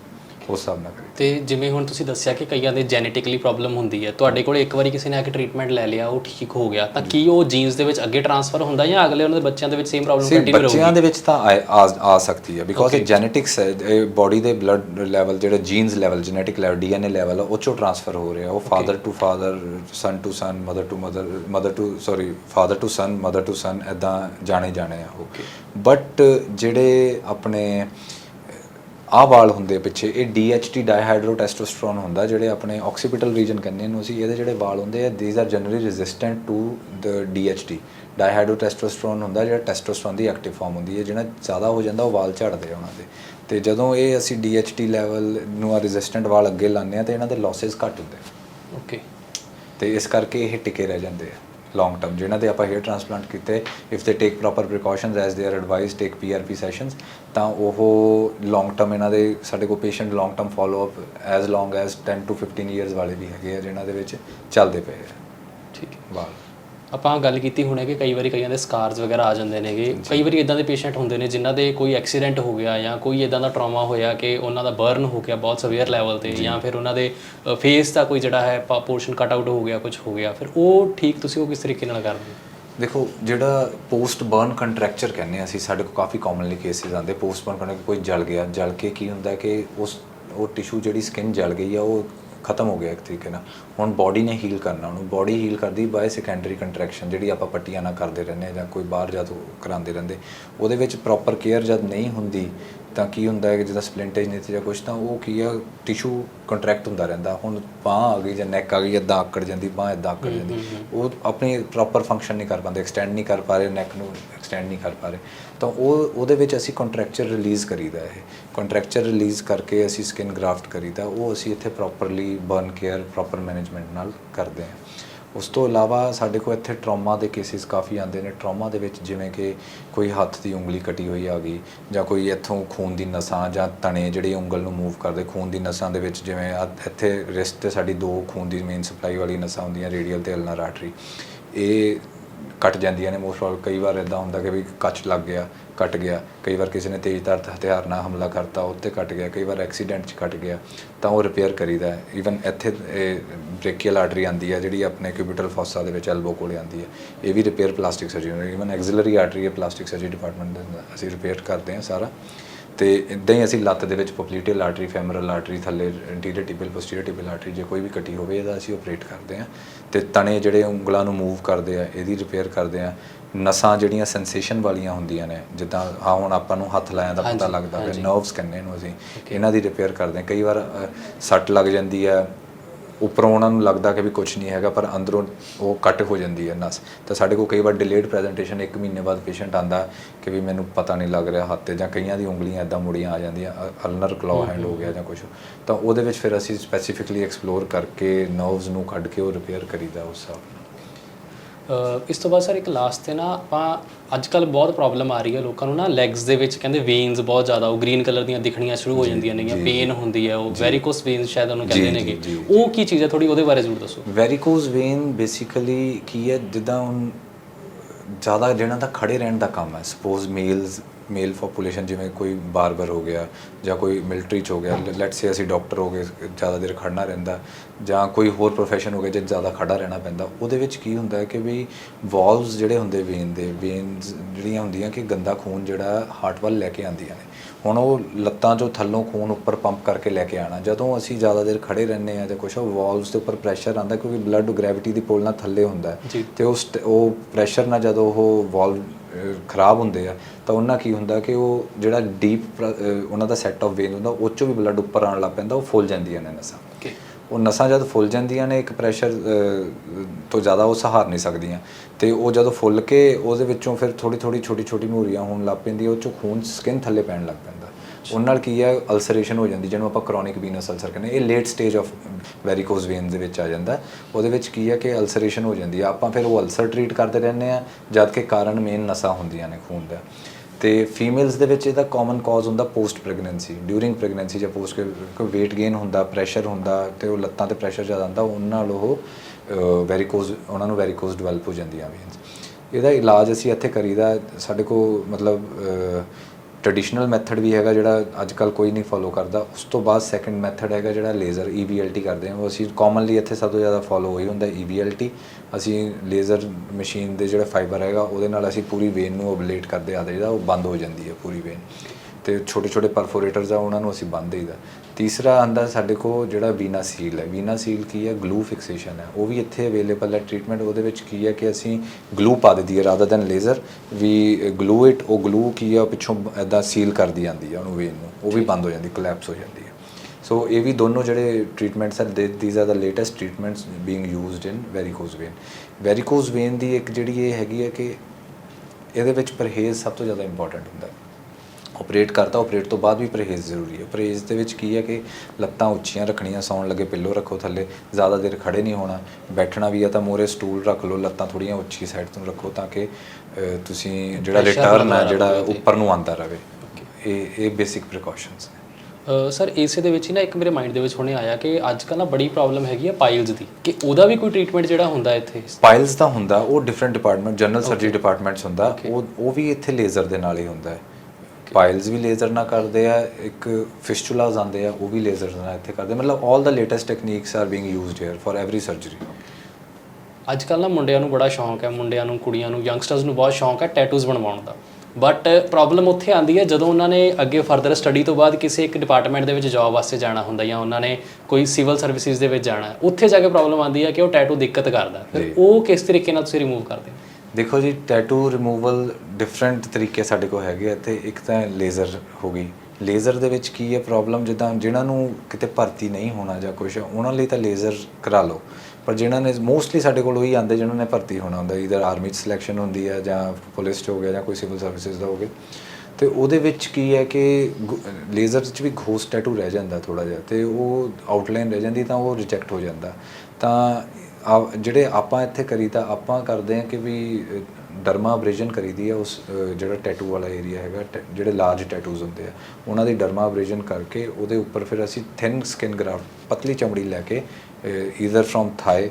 ਉਸ ਹਿਸਾਬ ਨਾਲ ਕਰੀ। ਤੇ ਜਿਵੇਂ ਹੁਣ ਤੁਸੀਂ ਦੱਸਿਆ ਕਿ ਕਈਆਂ ਦੇ ਜੈਨੇਟਿਕਲੀ ਪ੍ਰੋਬਲਮ ਹੁੰਦੀ ਹੈ ਤੁਹਾਡੇ ਕੋਲ ਇੱਕ ਵਾਰੀ ਕਿਸੇ ਨੇ ਆ ਕੇ ਟ੍ਰੀਟਮੈਂਟ ਲੈ ਲਿਆ ਉਹ ਠੀਕ ਹੋ ਗਿਆ ਤਾਂ ਕੀ ਉਹ ਜੀਨਸ ਦੇ ਵਿੱਚ ਅੱਗੇ ਟ੍ਰਾਂਸਫਰ ਹੁੰਦਾ ਜਾਂ ਅਗਲੇ ਉਹਨਾਂ ਦੇ ਬੱਚਿਆਂ ਦੇ ਵਿੱਚ ਸੇਮ ਪ੍ਰੋਬਲਮ ਕੰਟੀਨਿਊ ਬੱਚਿਆਂ ਰਹੂਗੀ? ਦੇ ਵਿੱਚ ਤਾਂ ਆ- ਆ ਆ ਸਕਦੀ ਹੈ ਬਿਕੋਜ਼. ਇਹ ਜੈਨੇਟਿਕਸ ਹੈ ਇਹ ਬਾਡੀ ਦੇ ਬਲੱਡ ਲੈਵਲ ਜਿਹੜਾ genes level genetic level DNA level ਉਹ ਚੋਂ ਟ੍ਰਾਂਸਫਰ ਹੋ ਰਿਹਾ ਉਹ father to father son to son mother to mother mother to sorry father to son mother to son ਐਦਾਂ ਜਾਣੇ ਜਾਣੇ ਆ ਉਹ। ਬਟ ਜਿਹੜੇ ਆਪਣੇ ਆਹ ਵਾਲ ਹੁੰਦੇ ਆ ਪਿੱਛੇ ਇਹ DHT ਡਾਈਹਾਈਡਰੋਟੈਸਟੋਸਟੇਰੋਨ ਹੁੰਦਾ ਜਿਹੜੇ ਆਪਣੇ ਆਕਸੀਪਿਟਲ ਰੀਜਨ ਕਹਿੰਦੇ ਨੂੰ ਅਸੀਂ ਇਹਦੇ ਜਿਹੜੇ ਵਾਲ ਹੁੰਦੇ ਆ these are generally resistant to the DHT dihydrotestosterone ਹੁੰਦਾ ਜਿਹੜਾ ਟੈਸਟੋਸਟੇਰੋਨ ਦੀ ਐਕਟਿਵ ਫਾਰਮ ਹੁੰਦੀ ਹੈ ਜਿਹੜਾ ਜ਼ਿਆਦਾ ਹੋ ਜਾਂਦਾ ਉਹ ਵਾਲ ਝੜਦੇ ਆ ਉਹਨਾਂ ਦੇ। ਤੇ ਜਦੋਂ ਇਹ ਅਸੀਂ DHT ਲੈਵਲ ਨੂੰ ਆ ਰੈਜ਼ਿਸਟੈਂਟ ਵਾਲ ਅੱਗੇ ਲਾਉਂਦੇ ਆ ਤੇ ਇਹਨਾਂ ਦੇ ਲਾਸਸ ਘੱਟ ਹੁੰਦੇ ਆ। ਓਕੇ ਤੇ ਇਸ ਕਰਕੇ ਇਹ ਟਿਕੇ ਰਹਿ ਜਾਂਦੇ ਆ। ਲੌਂਗ ਟਰਮ ਜਿਨ੍ਹਾਂ ਦੇ ਆਪਾਂ ਹੇਅਰ ਟ੍ਰਾਂਸਪਲਾਂਟ ਕੀਤੇ if they take proper precautions as they are advised take PRP sessions ਤਾਂ ਉਹ ਲੌਂਗ ਟਰਮ ਇਹਨਾਂ ਦੇ ਸਾਡੇ ਕੋਲ patient long term follow up as long as 10 to 15 years ਵਾਲੇ ਵੀ ਹੈਗੇ ਆ ਜਿਨ੍ਹਾਂ ਦੇ ਵਿੱਚ ਚੱਲਦੇ ਪਏ ਆ। ਠੀਕ ਹੈ। ਵਾਲ ਆਪਾਂ ਗੱਲ ਕੀਤੀ ਹੁਣੇ ਕਿ ਕਈ ਵਾਰੀ ਕਈਆਂ ਦੇ ਸਕਾਰਸ ਵਗੈਰਾ ਆ ਜਾਂਦੇ ਨੇਗੇ। ਕਈ ਵਾਰੀ ਇਦਾਂ ਦੇ ਪੇਸ਼ੈਂਟ ਹੁੰਦੇ ਨੇ ਜਿਨ੍ਹਾਂ ਦੇ ਕੋਈ ਐਕਸੀਡੈਂਟ ਹੋ ਗਿਆ ਜਾਂ ਕੋਈ ਇਦਾਂ ਦਾ ਟਰਾਮਾ ਹੋਇਆ ਕਿ ਉਹਨਾਂ ਦਾ ਬਰਨ ਹੋ ਗਿਆ ਬਹੁਤ ਸਵੇਅਰ ਲੈਵਲ ਤੇ ਜਾਂ। ਫਿਰ ਉਹਨਾਂ ਦੇ ਫੇਸ ਦਾ ਕੋਈ ਜਿਹੜਾ ਹੈ ਪੋਰਸ਼ਨ ਕਟ ਆਊਟ ਹੋ ਗਿਆ ਕੁਝ ਹੋ ਗਿਆ। ਫਿਰ ਉਹ ਠੀਕ ਤੁਸੀਂ ਉਹ ਕਿਸ ਤਰੀਕੇ ਨਾਲ ਕਰਦੇ ਹੋ? ਦੇਖੋ ਜਿਹੜਾ ਪੋਸਟ ਬਰਨ ਕੰਟਰੈਕਚਰ ਕਹਿੰਦੇ ਆ ਅਸੀਂ ਸਾਡੇ ਕੋਲ ਕਾਫੀ ਕਾਮਨਲੀ ਕੇਸਿਸ ਆਉਂਦੇ। ਪੋਸਟ ਬਰਨ ਕਰਨ ਕੋਈ ਜਲ ਗਿਆ ਜਲ ਕੇ ਕੀ ਹੁੰਦਾ ਕਿ ਉਸ ਉਹ ਟਿਸ਼ੂ ਜਿਹੜੀ ਸਕਿਨ ਜਲ ਗਈ ਆ ਉਹ ਖਤਮ ਹੋ ਗਿਆ ਇੱਕ ਤਰੀਕੇ ਨਾਲ। ਹੁਣ ਬਾਡੀ ਨੇ ਹੀਲ ਕਰਨਾ, ਉਹਨੂੰ ਬਾਡੀ ਹੀਲ ਕਰਦੀ ਬਾਏ ਸੈਕੰਡਰੀ ਕੰਟਰੈਕਸ਼ਨ ਜਿਹੜੀ ਆਪਾਂ ਪੱਟੀਆਂ ਨਾਲ ਕਰਦੇ ਰਹਿੰਦੇ ਹਾਂ ਜਾਂ ਕੋਈ ਬਾਹਰ ਜਾ ਤੋਂ ਕਰਾਉਂਦੇ ਰਹਿੰਦੇ, ਉਹਦੇ ਵਿੱਚ ਪ੍ਰੋਪਰ ਕੇਅਰ ਜਦ ਨਹੀਂ ਹੁੰਦੀ ਤਾਂ ਕੀ ਹੁੰਦਾ ਹੈ ਕਿ ਜਿੱਦਾਂ ਸਪਲਿੰਟੇਜ ਨਹੀਂ ਤੇ ਜਾਂ ਕੁਝ ਤਾਂ ਉਹ ਕੀ ਆ ਟਿਸ਼ੂ ਕੰਟਰੈਕਟ ਹੁੰਦਾ ਰਹਿੰਦਾ। ਹੁਣ ਬਾਹ ਆ ਗਈ ਜਾਂ ਨੈਕ ਆ ਗਈ ਇਦਾਂ ਆਕੜ ਜਾਂਦੀ ਬਾਹ ਇਦਾਂ ਆਕੜ ਜਾਂਦੀ। ਉਹ ਆਪਣੀ ਪ੍ਰੋਪਰ ਫੰਕਸ਼ਨ ਨਹੀਂ ਕਰ ਪਾਉਂਦੇ ਐਕਸਟੈਂਡ ਨਹੀਂ ਕਰ ਪਾ ਰਹੇ ਨੈਕ ਨੂੰ ਐਕਸਟੈਂਡ ਨਹੀਂ ਕਰ ਪਾ ਰਹੇ। ਤਾਂ ਉਹ ਉਹਦੇ ਵਿੱਚ ਅਸੀਂ ਕੰਟਰੈਕਚਰ ਰਿਲੀਜ਼ ਕਰੀਦਾ ਇਹ। ਕੰਟਰੈਕਚਰ ਰਿਲੀਜ਼ ਕਰਕੇ ਅਸੀਂ ਸਕਿਨ ਗ੍ਰਾਫਟ ਕਰੀਦਾ ਉਹ ਅਸੀਂ ਇੱਥੇ properly burn care proper management ਨਾਲ ਕਰਦੇ ਹਾਂ। ਉਸ ਤੋਂ ਇਲਾਵਾ ਸਾਡੇ ਕੋਲ ਇੱਥੇ ਟਰਾਮਾ ਦੇ ਕੇਸਿਸ ਕਾਫੀ ਆਉਂਦੇ ਨੇ। ਟਰਾਮਾ ਦੇ ਵਿੱਚ ਜਿਵੇਂ ਕਿ ਕੋਈ ਹੱਥ ਦੀ ਉਂਗਲੀ ਕੱਟੀ ਹੋਈ ਆ ਗਈ ਜਾਂ ਕੋਈ ਇੱਥੋਂ ਖੂਨ ਦੀ ਨਸਾਂ ਜਾਂ ਤਣੇ ਜਿਹੜੀ ਉਂਗਲ ਨੂੰ ਮੂਵ ਕਰਦੇ, ਖੂਨ ਦੀ ਨਸਾਂ ਦੇ ਵਿੱਚ ਜਿਵੇਂ ਆਹ ਇੱਥੇ ਰਿਸਟ ਤੇ ਸਾਡੀ ਦੋ ਖੂਨ ਦੀ ਮੇਨ ਸਪਲਾਈ ਵਾਲੀ ਨਸਾਂ ਹੁੰਦੀਆਂ ਰੇਡੀਅਲ ਤੇ ਅਲਨਰ ਆਰਟਰੀ ਇਹ ਕੱਟ ਜਾਂਦੀਆਂ ਨੇ। ਮੋਸਟ ਆਫ ਕਈ ਵਾਰ ਇਦਾਂ ਹੁੰਦਾ ਕਿ ਵੀ ਕੱਚ ਲੱਗ ਗਿਆ ਕੱਟ ਗਿਆ। ਕਈ ਵਾਰ ਕਿਸੇ ਨੇ ਤੇਜ਼ਧਾਰ ਹਥਿਆਰ ਨਾਲ ਹਮਲਾ ਕਰਤਾ ਉੱਤੇ ਕੱਟ ਗਿਆ। ਕਈ ਵਾਰ ਐਕਸੀਡੈਂਟ 'ਚ ਕੱਟ ਗਿਆ। ਤਾਂ ਉਹ ਰਿਪੇਅਰ ਕਰੀਦਾ ਈਵਨ ਇੱਥੇ ਬ੍ਰੇਕੀਅਲ ਆਰਟਰੀ ਆਂਦੀ ਹੈ, ਜਿਹੜੀ ਆਪਣੇ ਕਿਊਬਿਟਲ ਫੋਸਾ ਦੇ ਵਿੱਚ ਐਲਬੋ ਕੋਲੇ ਆਂਦੀ ਹੈ। ਇਹ ਵੀ repair plastic surgery even axillary artery ਹੈ ਪਲਾਸਟਿਕ ਸਰਜਰੀ ਡਿਪਾਰਟਮੈਂਟ ਦੇ ਅਸੀਂ ਰਿਪੇਅਰ ਕਰਦੇ ਹਾਂ ਸਾਰਾ। ਤੇ ਇਦਾਂ ਹੀ ਅਸੀਂ ਲੱਤ ਦੇ ਵਿੱਚ ਪੋਪਲੀਟੀਅਲ ਆਰਟਰੀ ਫੈਮਰਲ ਆਰਟਰੀ ਥੱਲੇ interior tibial posterior tibial artery ਜੇ ਕੋਈ ਵੀ ਕੱਟੀ ਹੋਵੇ, ਇਹਦਾ ਅਸੀਂ ਆਪਰੇਟ ਕਰਦੇ ਹਾਂ। ਤੇ ਤਣੇ ਜਿਹੜੇ ਉਂਗਲਾਂ ਨੂੰ ਮੂਵ ਕਰਦੇ ਆ, ਇਹਦੀ ਰਿਪੇਅਰ ਕਰਦੇ ਆ ਨਸਾਂ ਜਿਹੜੀਆਂ ਸੈਂਸੇਸ਼ਨ ਵਾਲੀਆਂ ਹੁੰਦੀਆਂ ਨੇ ਜਿੱਦਾਂ ਆ ਹੁਣ ਆਪਾਂ ਨੂੰ ਹੱਥ ਲਾਇਆ ਦਾ ਪਤਾ ਲੱਗਦਾ ਹੈ। ਨਰਵਸ ਕਹਿੰਦੇ ਨੂੰ ਅਸੀਂ ਇਹਨਾਂ ਦੀ ਰਿਪੇਅਰ ਕਰਦੇ ਆ ਕਈ ਵਾਰ ਸੱਟ ਲੱਗ ਜਾਂਦੀ ਹੈ ਉੱਪਰੋਂ ਉਹਨਾਂ ਨੂੰ ਲੱਗਦਾ ਕਿ ਵੀ ਕੁਝ ਨਹੀਂ ਹੈਗਾ ਪਰ ਅੰਦਰੋਂ ਉਹ ਕੱਟ ਹੋ ਜਾਂਦੀ ਹੈ ਨਸ। ਤਾਂ ਸਾਡੇ ਕੋਲ ਕਈ ਵਾਰ ਡਿਲੇਡ ਪ੍ਰੈਜੈਂਟੇਸ਼ਨ 1 ਮਹੀਨੇ ਬਾਅਦ ਪੇਸ਼ੈਂਟ ਆਂਦਾ ਕਿ ਵੀ ਮੈਨੂੰ ਪਤਾ ਨਹੀਂ ਲੱਗ ਰਿਹਾ ਹੱਥ ਤੇ ਜਾਂ ਕਈਆਂ ਦੀ ਉਂਗਲੀਆਂ ਇਦਾਂ ਮੁੜੀਆਂ ਆ ਜਾਂਦੀਆਂ ਅਲਨਰ ਕਲੋ ਹੈਂਡ ਹੋ ਗਿਆ ਜਾਂ ਕੁਝ ਤਾਂ ਉਹਦੇ ਵਿੱਚ ਫਿਰ ਅਸੀਂ ਸਪੈਸੀਫਿਕਲੀ ਐਕਸਪਲੋਰ ਕਰਕੇ ਨਰਵਸ ਨੂੰ ਕੱਢ ਕੇ ਉਹ ਰਿਪੇਅਰ ਕਰੀਦਾ ਉਸ ਹਿਸਾਬ ਇਸ ਤੋਂ ਬਾਅਦ ਸਰ ਇੱਕ ਲਾਸਟ ਤੇ ਨਾ ਆਪਾਂ ਅੱਜ ਕੱਲ ਬਹੁਤ ਪ੍ਰੋਬਲਮ ਆ ਰਹੀ ਹੈ ਲੋਕਾਂ ਨੂੰ ਨਾ ਲੈਗਸ ਦੇ ਵਿੱਚ ਕਹਿੰਦੇ ਵੇਨਸ ਬਹੁਤ ਜ਼ਿਆਦਾ ਉਹ ਗ੍ਰੀਨ ਕਲਰ ਦੀਆਂ ਦਿਖਣੀਆਂ ਸ਼ੁਰੂ ਹੋ ਜਾਂਦੀਆਂ ਨੇਗੀਆਂ ਪੇਨ ਹੁੰਦੀ ਹੈ ਉਹ ਵੈਰੀਕੋਸ ਵੇਨਸ ਸ਼ਾਇਦ ਉਹਨੂੰ ਕਹਿੰਦੇ ਨੇਗੇ। ਉਹ ਕੀ ਚੀਜ਼ ਹੈ? ਥੋੜੀ ਉਹਦੇ ਬਾਰੇ ਜ਼ਰੂਰ ਦੱਸੋ। ਵੈਰੀਕੋਜ਼ ਵੇਨ ਬੇਸਿਕਲੀ ਕੀ ਹੈ? ਜਿੱਦਾਂ ਹੁਣ ਜ਼ਿਆਦਾ ਜਿਹਨਾਂ ਦਾ ਖੜੇ ਰਹਿਣ ਦਾ ਕੰਮ ਹੈ। ਸਪੋਜ਼ ਮੇਲਸ ਮੇਲ ਪੋਪੂਲੇਸ਼ਨ ਜਿਵੇਂ ਕੋਈ ਬਾਰਬਰ ਹੋ ਗਿਆ ਜਾਂ ਕੋਈ ਮਿਲਟਰੀ ਚ ਹੋ ਗਿਆ ਲੈਟਸ ਸੇ ਅਸੀਂ ਡਾਕਟਰ ਹੋ ਗਏ ਜ਼ਿਆਦਾ ਦੇਰ ਖੜਨਾ ਰਹਿੰਦਾ ਜਾਂ ਕੋਈ ਹੋਰ profession ਹੋ ਗਿਆ ਜੇ ਜ਼ਿਆਦਾ ਖੜਾ ਰਹਿਣਾ ਪੈਂਦਾ ਉਹਦੇ ਵਿੱਚ ਕੀ ਹੁੰਦਾ ਹੈ ਕਿ ਵੀ ਵਾਲਵਸ ਜਿਹੜੇ ਹੁੰਦੇ ਵੇਨ ਦੇ ਵੇਨਸ ਜਿਹੜੀਆਂ ਹੁੰਦੀਆਂ ਕਿ ਗੰਦਾ ਖੂਨ ਜਿਹੜਾ ਹਾਰਟ ਵੱਲ ਲੈ ਕੇ ਆਉਂਦੀਆਂ ਨੇ ਹੁਣ ਉਹ ਲੱਤਾਂ ਚੋਂ ਥੱਲੋਂ ਖੂਨ ਉੱਪਰ ਪੰਪ ਕਰਕੇ ਲੈ ਕੇ ਆਣਾ ਜਦੋਂ ਅਸੀਂ ਜ਼ਿਆਦਾ ਦੇਰ ਖੜੇ ਰਹਿੰਦੇ ਆ ਜਾਂ ਕੁਛ ਉਹ ਵਾਲਵਸ ਦੇ ਉੱਪਰ ਪ੍ਰੈਸ਼ਰ ਆਉਂਦਾ ਕਿਉਂਕਿ ਬਲੱਡ ਗ੍ਰੈਵਿਟੀ ਦੀ ਪੁੱਲ ਨਾਲ ਥੱਲੇ ਹੁੰਦਾ। ਤੇ ਉਸ ਉਹ ਪ੍ਰੈਸ਼ਰ ਨਾਲ ਜਦੋਂ ਉਹ ਵਾਲਵ ਖਰਾਬ ਹੁੰਦੇ ਆ ਤਾਂ ਉਹਨਾਂ ਕੀ ਹੁੰਦਾ ਕਿ ਉਹ ਜਿਹੜਾ ਡੀਪ ਉਹਨਾਂ ਦਾ ਸੈੱਟ ਆਫ ਵੇਨ ਹੁੰਦਾ ਉਹ ਚੋਂ ਵੀ ਬਲੱਡ ਉੱਪਰ ਆਉਣ ਲੱਗ ਪੈਂਦਾ ਉਹ ਫੁੱਲ ਜਾਂਦੀਆਂ ਨੇ ਨਸਾਂ। ਉਹ ਨਸਾਂ ਜਦ ਫੁੱਲ ਜਾਂਦੀਆਂ ਨੇ ਇੱਕ ਪ੍ਰੈਸ਼ਰ ਤੋਂ ਜ਼ਿਆਦਾ ਉਹ ਸਹਾਰ ਨਹੀਂ ਸਕਦੀਆਂ। ਤੇ ਉਹ ਜਦੋਂ ਫੁੱਲ ਕੇ ਉਹਦੇ ਵਿੱਚੋਂ ਫਿਰ ਥੋੜੀ ਥੋੜੀ ਛੋਟੀ ਛੋਟੀ ਮੂਰੀਆਂ ਹੋਣ ਲੱਗ ਪੈਂਦੀਆਂ ਉਹ ਚੋਂ ਖੂਨ ਸਕਿਨ ਥੱਲੇ ਪੈਣ ਲੱਗ ਪੈਂਦਾ। ਉਹਨਾਂ ਨਾਲ ਕੀ ਹੈ ਅਲਸਰੇਸ਼ਨ ਹੋ ਜਾਂਦੀ, ਜਿਹਨੂੰ ਆਪਾਂ ਕ੍ਰੋਨਿਕ ਵੀਨਸ ਅਲਸਰ ਕਹਿੰਦੇ ਇਹ late stage of varicose veins ਦੇ ਵਿੱਚ ਆ ਜਾਂਦਾ। ਉਹਦੇ ਵਿੱਚ ਕੀ ਹੈ ਕਿ ਅਲਸਰੇਸ਼ਨ ਹੋ ਜਾਂਦੀ ਹੈ ਆਪਾਂ ਫਿਰ ਉਹ ਅਲਸਰ ਟਰੀਟ ਕਰਦੇ ਰਹਿੰਦੇ ਆ ਜਦ ਕਿ ਕਾਰਨ ਮੇਨ ਨਸਾਂ ਹੁੰਦੀਆਂ ਨੇ ਖੂਨ ਦਾ। ਤੇ ਫੀਮੇਲਸ ਦੇ ਵਿੱਚ ਇਹਦਾ ਕਾਮਨ ਕਾਜ਼ ਹੁੰਦਾ ਪੋਸਟ ਪ੍ਰੈਗਨੈਂਸੀ ਡਿਊਰਿੰਗ ਪ੍ਰੈਗਨੈਂਸੀ ਜਾਂ ਪੋਸਟ ਕੋਈ weight gain ਹੁੰਦਾ ਪ੍ਰੈਸ਼ਰ ਹੁੰਦਾ, ਤੇ ਉਹ ਲੱਤਾਂ ਤੇ ਪ੍ਰੈਸ਼ਰ ਜ਼ਿਆਦਾ ਹੁੰਦਾ ਉਹਨਾਂ ਨਾਲ ਉਹ ਵੈਰੀਕੋਜ਼ ਉਹਨਾਂ ਨੂੰ ਵੈਰੀਕੋਜ਼ ਡਿਵੈਲਪ ਹੋ ਜਾਂਦੀਆਂ ਵੇਨਸ ਇਹਦਾ ਇਲਾਜ ਅਸੀਂ ਇੱਥੇ ਕਰੀਦਾ, ਸਾਡੇ ਕੋਲ ਮਤਲਬ ਟ੍ਰੈਡੀਸ਼ਨਲ ਮੈਥਡ ਵੀ ਹੈਗਾ ਜਿਹੜਾ ਅੱਜ ਕੱਲ ਕੋਈ ਨਹੀਂ ਫੋਲੋ ਕਰਦਾ। ਉਸ ਤੋਂ ਬਾਅਦ ਸੈਕੰਡ ਮੈਥਡ ਹੈਗਾ ਜਿਹੜਾ ਲੇਜ਼ਰ EVLT ਕਰਦੇ ਹਾਂ। ਉਹ ਅਸੀਂ ਕਾਮਨਲੀ ਇੱਥੇ ਸਭ ਤੋਂ ਜ਼ਿਆਦਾ ਫੋਲੋ ਹੋਈ ਹੁੰਦਾ EVLT ਅਸੀਂ ਲੇਜ਼ਰ ਮਸ਼ੀਨ ਦੇ ਜਿਹੜਾ ਫਾਈਬਰ ਹੈਗਾ, ਉਹਦੇ ਨਾਲ ਅਸੀਂ ਪੂਰੀ ਵੇਨ ਨੂੰ ਓਬਲੇਟ ਕਰਦੇ ਆ ਜਿਹੜਾ ਉਹ ਬੰਦ ਹੋ ਜਾਂਦੀ ਹੈ, ਪੂਰੀ ਵੇਨ ਤੇ ਛੋਟੇ ਛੋਟੇ ਪਰਫੋਰੇਟਰਸ ਆ ਉਹਨਾਂ ਨੂੰ ਅਸੀਂ ਬੰਦ ਦੇਈਦਾ। ਤੀਸਰਾ ਆਂਦਾ ਸਾਡੇ ਕੋਲ ਜਿਹੜਾ ਵੀਨਾ ਸੀਲ ਹੈ। ਵੀਨਾ ਸੀਲ ਕੀ ਹੈ? ਗਲੂ ਫਿਕਸੇਸ਼ਨ ਹੈ। ਉਹ ਵੀ ਇੱਥੇ ਅਵੇਲੇਬਲ ਹੈ। ਟ੍ਰੀਟਮੈਂਟ ਉਹਦੇ ਵਿੱਚ ਕੀ ਹੈ ਕਿ ਅਸੀਂ ਗਲੂ ਪਾ ਦਿੰਦੀ ਹੈ rather than laser we glue it ਉਹ ਗਲੂ ਕੀ ਹੈ? ਪਿੱਛੋਂ ਐਦਾਂ ਸੀਲ ਕਰਦੀ ਜਾਂਦੀ ਹੈ ਉਹਨੂੰ ਵੇਨ ਨੂੰ। ਉਹ ਵੀ ਬੰਦ ਹੋ ਜਾਂਦੀ ਕੋਲੈਪਸ ਹੋ ਜਾਂਦੀ ਹੈ। ਸੋ ਇਹ ਵੀ ਦੋਨੋਂ ਜਿਹੜੇ ਟ੍ਰੀਟਮੈਂਟਸ ਹੈ these are the latest treatments being used in varicose vein varicose vein ਦੀ ਇੱਕ ਜਿਹੜੀ ਇਹ ਹੈਗੀ ਹੈ ਕਿ ਇਹਦੇ ਵਿੱਚ ਪਰਹੇਜ਼ ਸਭ ਤੋਂ ਜ਼ਿਆਦਾ ਇੰਪੋਰਟੈਂਟ ਹੁੰਦਾ ਹੈ। ਆਪਰੇਟ ਕਰਤਾ ਆਪਰੇਟ ਤੋਂ ਬਾਅਦ ਵੀ ਪਰਹੇਜ਼ ਜ਼ਰੂਰੀ ਹੈ। ਪਰਹੇਜ਼ ਦੇ ਵਿੱਚ ਕੀ ਹੈ ਕਿ ਲੱਤਾਂ ਉੱਚੀਆਂ ਰੱਖਣੀਆਂ ਸੌਣ ਲੱਗੇ ਪਿੱਲੋ ਰੱਖੋ ਥੱਲੇ ਜ਼ਿਆਦਾ ਦੇਰ ਖੜੇ ਨਹੀਂ ਹੋਣਾ। ਬੈਠਣਾ ਵੀ ਹੈ ਤਾਂ ਮੋਰੇ ਸਟੂਲ ਰੱਖ ਲਓ ਲੱਤਾਂ ਥੋੜੀਆਂ ਉੱਚੀ ਸਾਈਡ ਤੋਂ ਰੱਖੋ ਤਾਂ ਕਿ ਤੁਸੀਂ ਜਿਹੜਾ ਰਿਟਰਨ ਹੈ ਜਿਹੜਾ। ਉੱਪਰ ਨੂੰ ਆਂਦਾ ਰਹੇ ਇਹ ਇਹ ਬੇਸਿਕ ਪ੍ਰੀਕਾਸ਼ਨਸ ਨੇ। ਅ, ਸਰ ਇਸੇ ਦੇ ਵਿੱਚ ਹੀ ਨਾ ਇੱਕ ਮੇਰੇ ਮਾਈਂਡ ਦੇ ਵਿੱਚ ਹੁਣੇ ਆਇਆ ਕਿ ਅੱਜ ਕੱਲ੍ਹ ਨਾ ਬੜੀ ਪ੍ਰੋਬਲਮ ਹੈਗੀ ਆ ਪਾਈਲਸ ਦੀ। ਕਿ ਉਹਦਾ ਵੀ ਕੋਈ ਟ੍ਰੀਟਮੈਂਟ ਜਿਹੜਾ ਹੁੰਦਾ ਇੱਥੇ? ਪਾਈਲਸ ਦਾ ਹੁੰਦਾ ਉਹ different department general surgery departments ਹੁੰਦਾ ਉਹ ਉਹ ਵੀ ਇੱਥੇ ਲੇਜ਼ਰ ਦੇ ਨਾਲ ਹੀ ਹੁੰਦਾ ਹੈ। ਪਾਈਲਸ ਵੀ ਲੇਜ਼ਰ ਨਾਲ ਕਰਦੇ ਆ ਇੱਕ ਫਿਸਟੂਲਾਸ ਆਉਂਦੇ ਆ ਉਹ ਵੀ ਲੇਜ਼ਰ ਨਾਲ ਇੱਥੇ ਕਰਦੇ। ਮਤਲਬ 올 the latest techniques are being used here for every surgery ਅੱਜ ਕੱਲ੍ਹ ਨਾ ਮੁੰਡਿਆਂ ਨੂੰ ਬੜਾ ਸ਼ੌਂਕ ਹੈ ਮੁੰਡਿਆਂ ਨੂੰ ਕੁੜੀਆਂ ਨੂੰ ਯੰਗਸਟਰਸ ਨੂੰ ਬਹੁਤ ਸ਼ੌਂਕ ਹੈ ਟੈਟੂਜ਼ ਬਣਵਾਉਣ ਦਾ ਬਟ ਪ੍ਰੋਬਲਮ ਉੱਥੇ ਆਂਦੀ ਹੈ ਜਦੋਂ ਉਹਨਾਂ ਨੇ ਅੱਗੇ ਫਰਦਰ ਸਟੱਡੀ ਤੋਂ ਬਾਅਦ ਕਿਸੇ ਇੱਕ ਡਿਪਾਰਟਮੈਂਟ ਦੇ ਵਿੱਚ ਜੌਬ ਵਾਸਤੇ ਜਾਣਾ ਹੁੰਦਾ ਜਾਂ ਉਹਨਾਂ ਨੇ ਕੋਈ ਸਿਵਲ ਸਰਵਿਸਿਜ਼ ਦੇ ਵਿੱਚ ਜਾਣਾ ਉੱਥੇ ਜਾ ਕੇ ਪ੍ਰੋਬਲਮ ਆਂਦੀ ਹੈ ਕਿ ਉਹ ਟੈਟੂ ਦਿੱਕਤ ਕਰਦਾ ਫਿਰ। ਉਹ ਕਿਸ ਤਰੀਕੇ ਨਾਲ ਤੁਸੀਂ ਰਿਮੂਵ ਕਰਦੇ ਹੋ ਦੇਖੋ ਜੀ ਟੈਟੂ ਰਿਮੂਵਲ ਡਿਫਰੈਂਟ ਤਰੀਕੇ ਸਾਡੇ ਕੋਲ ਹੈਗੇ ਆ ਤੇ ਇੱਕ ਤਾਂ ਲੇਜ਼ਰ ਹੋ ਗਈ। ਲੇਜ਼ਰ ਦੇ ਵਿੱਚ ਕੀ ਹੈ ਪ੍ਰੋਬਲਮ ਜਿੱਦਾਂ ਜਿਨ੍ਹਾਂ ਨੂੰ ਕਿਤੇ ਭਰਤੀ ਨਹੀਂ ਹੋਣਾ ਜਾਂ ਕੁਝ ਉਹਨਾਂ ਲਈ ਤਾਂ ਲੇਜ਼ਰ ਕਰਾ ਲਓ। ਪਰ ਜਿਨ੍ਹਾਂ ਨੇ ਮੋਸਟਲੀ ਸਾਡੇ ਕੋਲ ਉਹੀ ਆਉਂਦੇ ਜਿਨ੍ਹਾਂ ਨੇ ਭਰਤੀ ਹੋਣਾ ਹੁੰਦਾ। ਇਧਰ ਆਰਮੀ 'ਚ ਸਿਲੈਕਸ਼ਨ ਹੁੰਦੀ ਹੈ ਜਾਂ ਪੁਲਿਸ 'ਚ ਹੋ ਗਿਆ ਜਾਂ ਕੋਈ ਸਿਵਲ ਸਰਵਿਸਿਜ਼ ਦਾ ਹੋ ਗਿਆ। ਤੇ ਉਹਦੇ ਵਿੱਚ ਕੀ ਹੈ ਕਿ ਲੇਜ਼ਰ 'ਚ ਵੀ ਘੋਸ ਟੈਟੂ ਰਹਿ ਜਾਂਦਾ ਥੋੜਾ ਜਿਹਾ ਤੇ ਉਹ ਆਊਟਲਾਈਨ ਰਹਿ ਜਾਂਦੀ ਤਾਂ ਉਹ ਰਿਜੈਕਟ ਹੋ ਜਾਂਦਾ। ਤਾਂ ਜਿਹੜੇ ਆਪਾਂ ਇੱਥੇ ਕਰੀਦਾ, ਆਪਾਂ ਕਰਦੇ ਹਾਂ ਕਿ ਵੀ ਡਰਮਾ ਅਬਰੇਜਨ ਕਰੀਦੀ ਆ ਉਸ ਜਿਹੜਾ ਟੈਟੂ ਵਾਲਾ ਏਰੀਆ ਹੈਗਾ, ਟੈ- ਜਿਹੜੇ ਲਾਰਜ ਟੈਟੂਜ਼ ਹੁੰਦੇ ਆ, ਉਹਨਾਂ ਦੀ ਡਰਮਾ ਅਬਰੇਜਨ ਕਰਕੇ ਉਹਦੇ ਉੱਪਰ ਫਿਰ ਅਸੀਂ ਥਿਨ ਸਕਿਨ ਗ੍ਰਾਫਟ ਪਤਲੀ ਚਮੜੀ ਲੈ ਕੇ either from thigh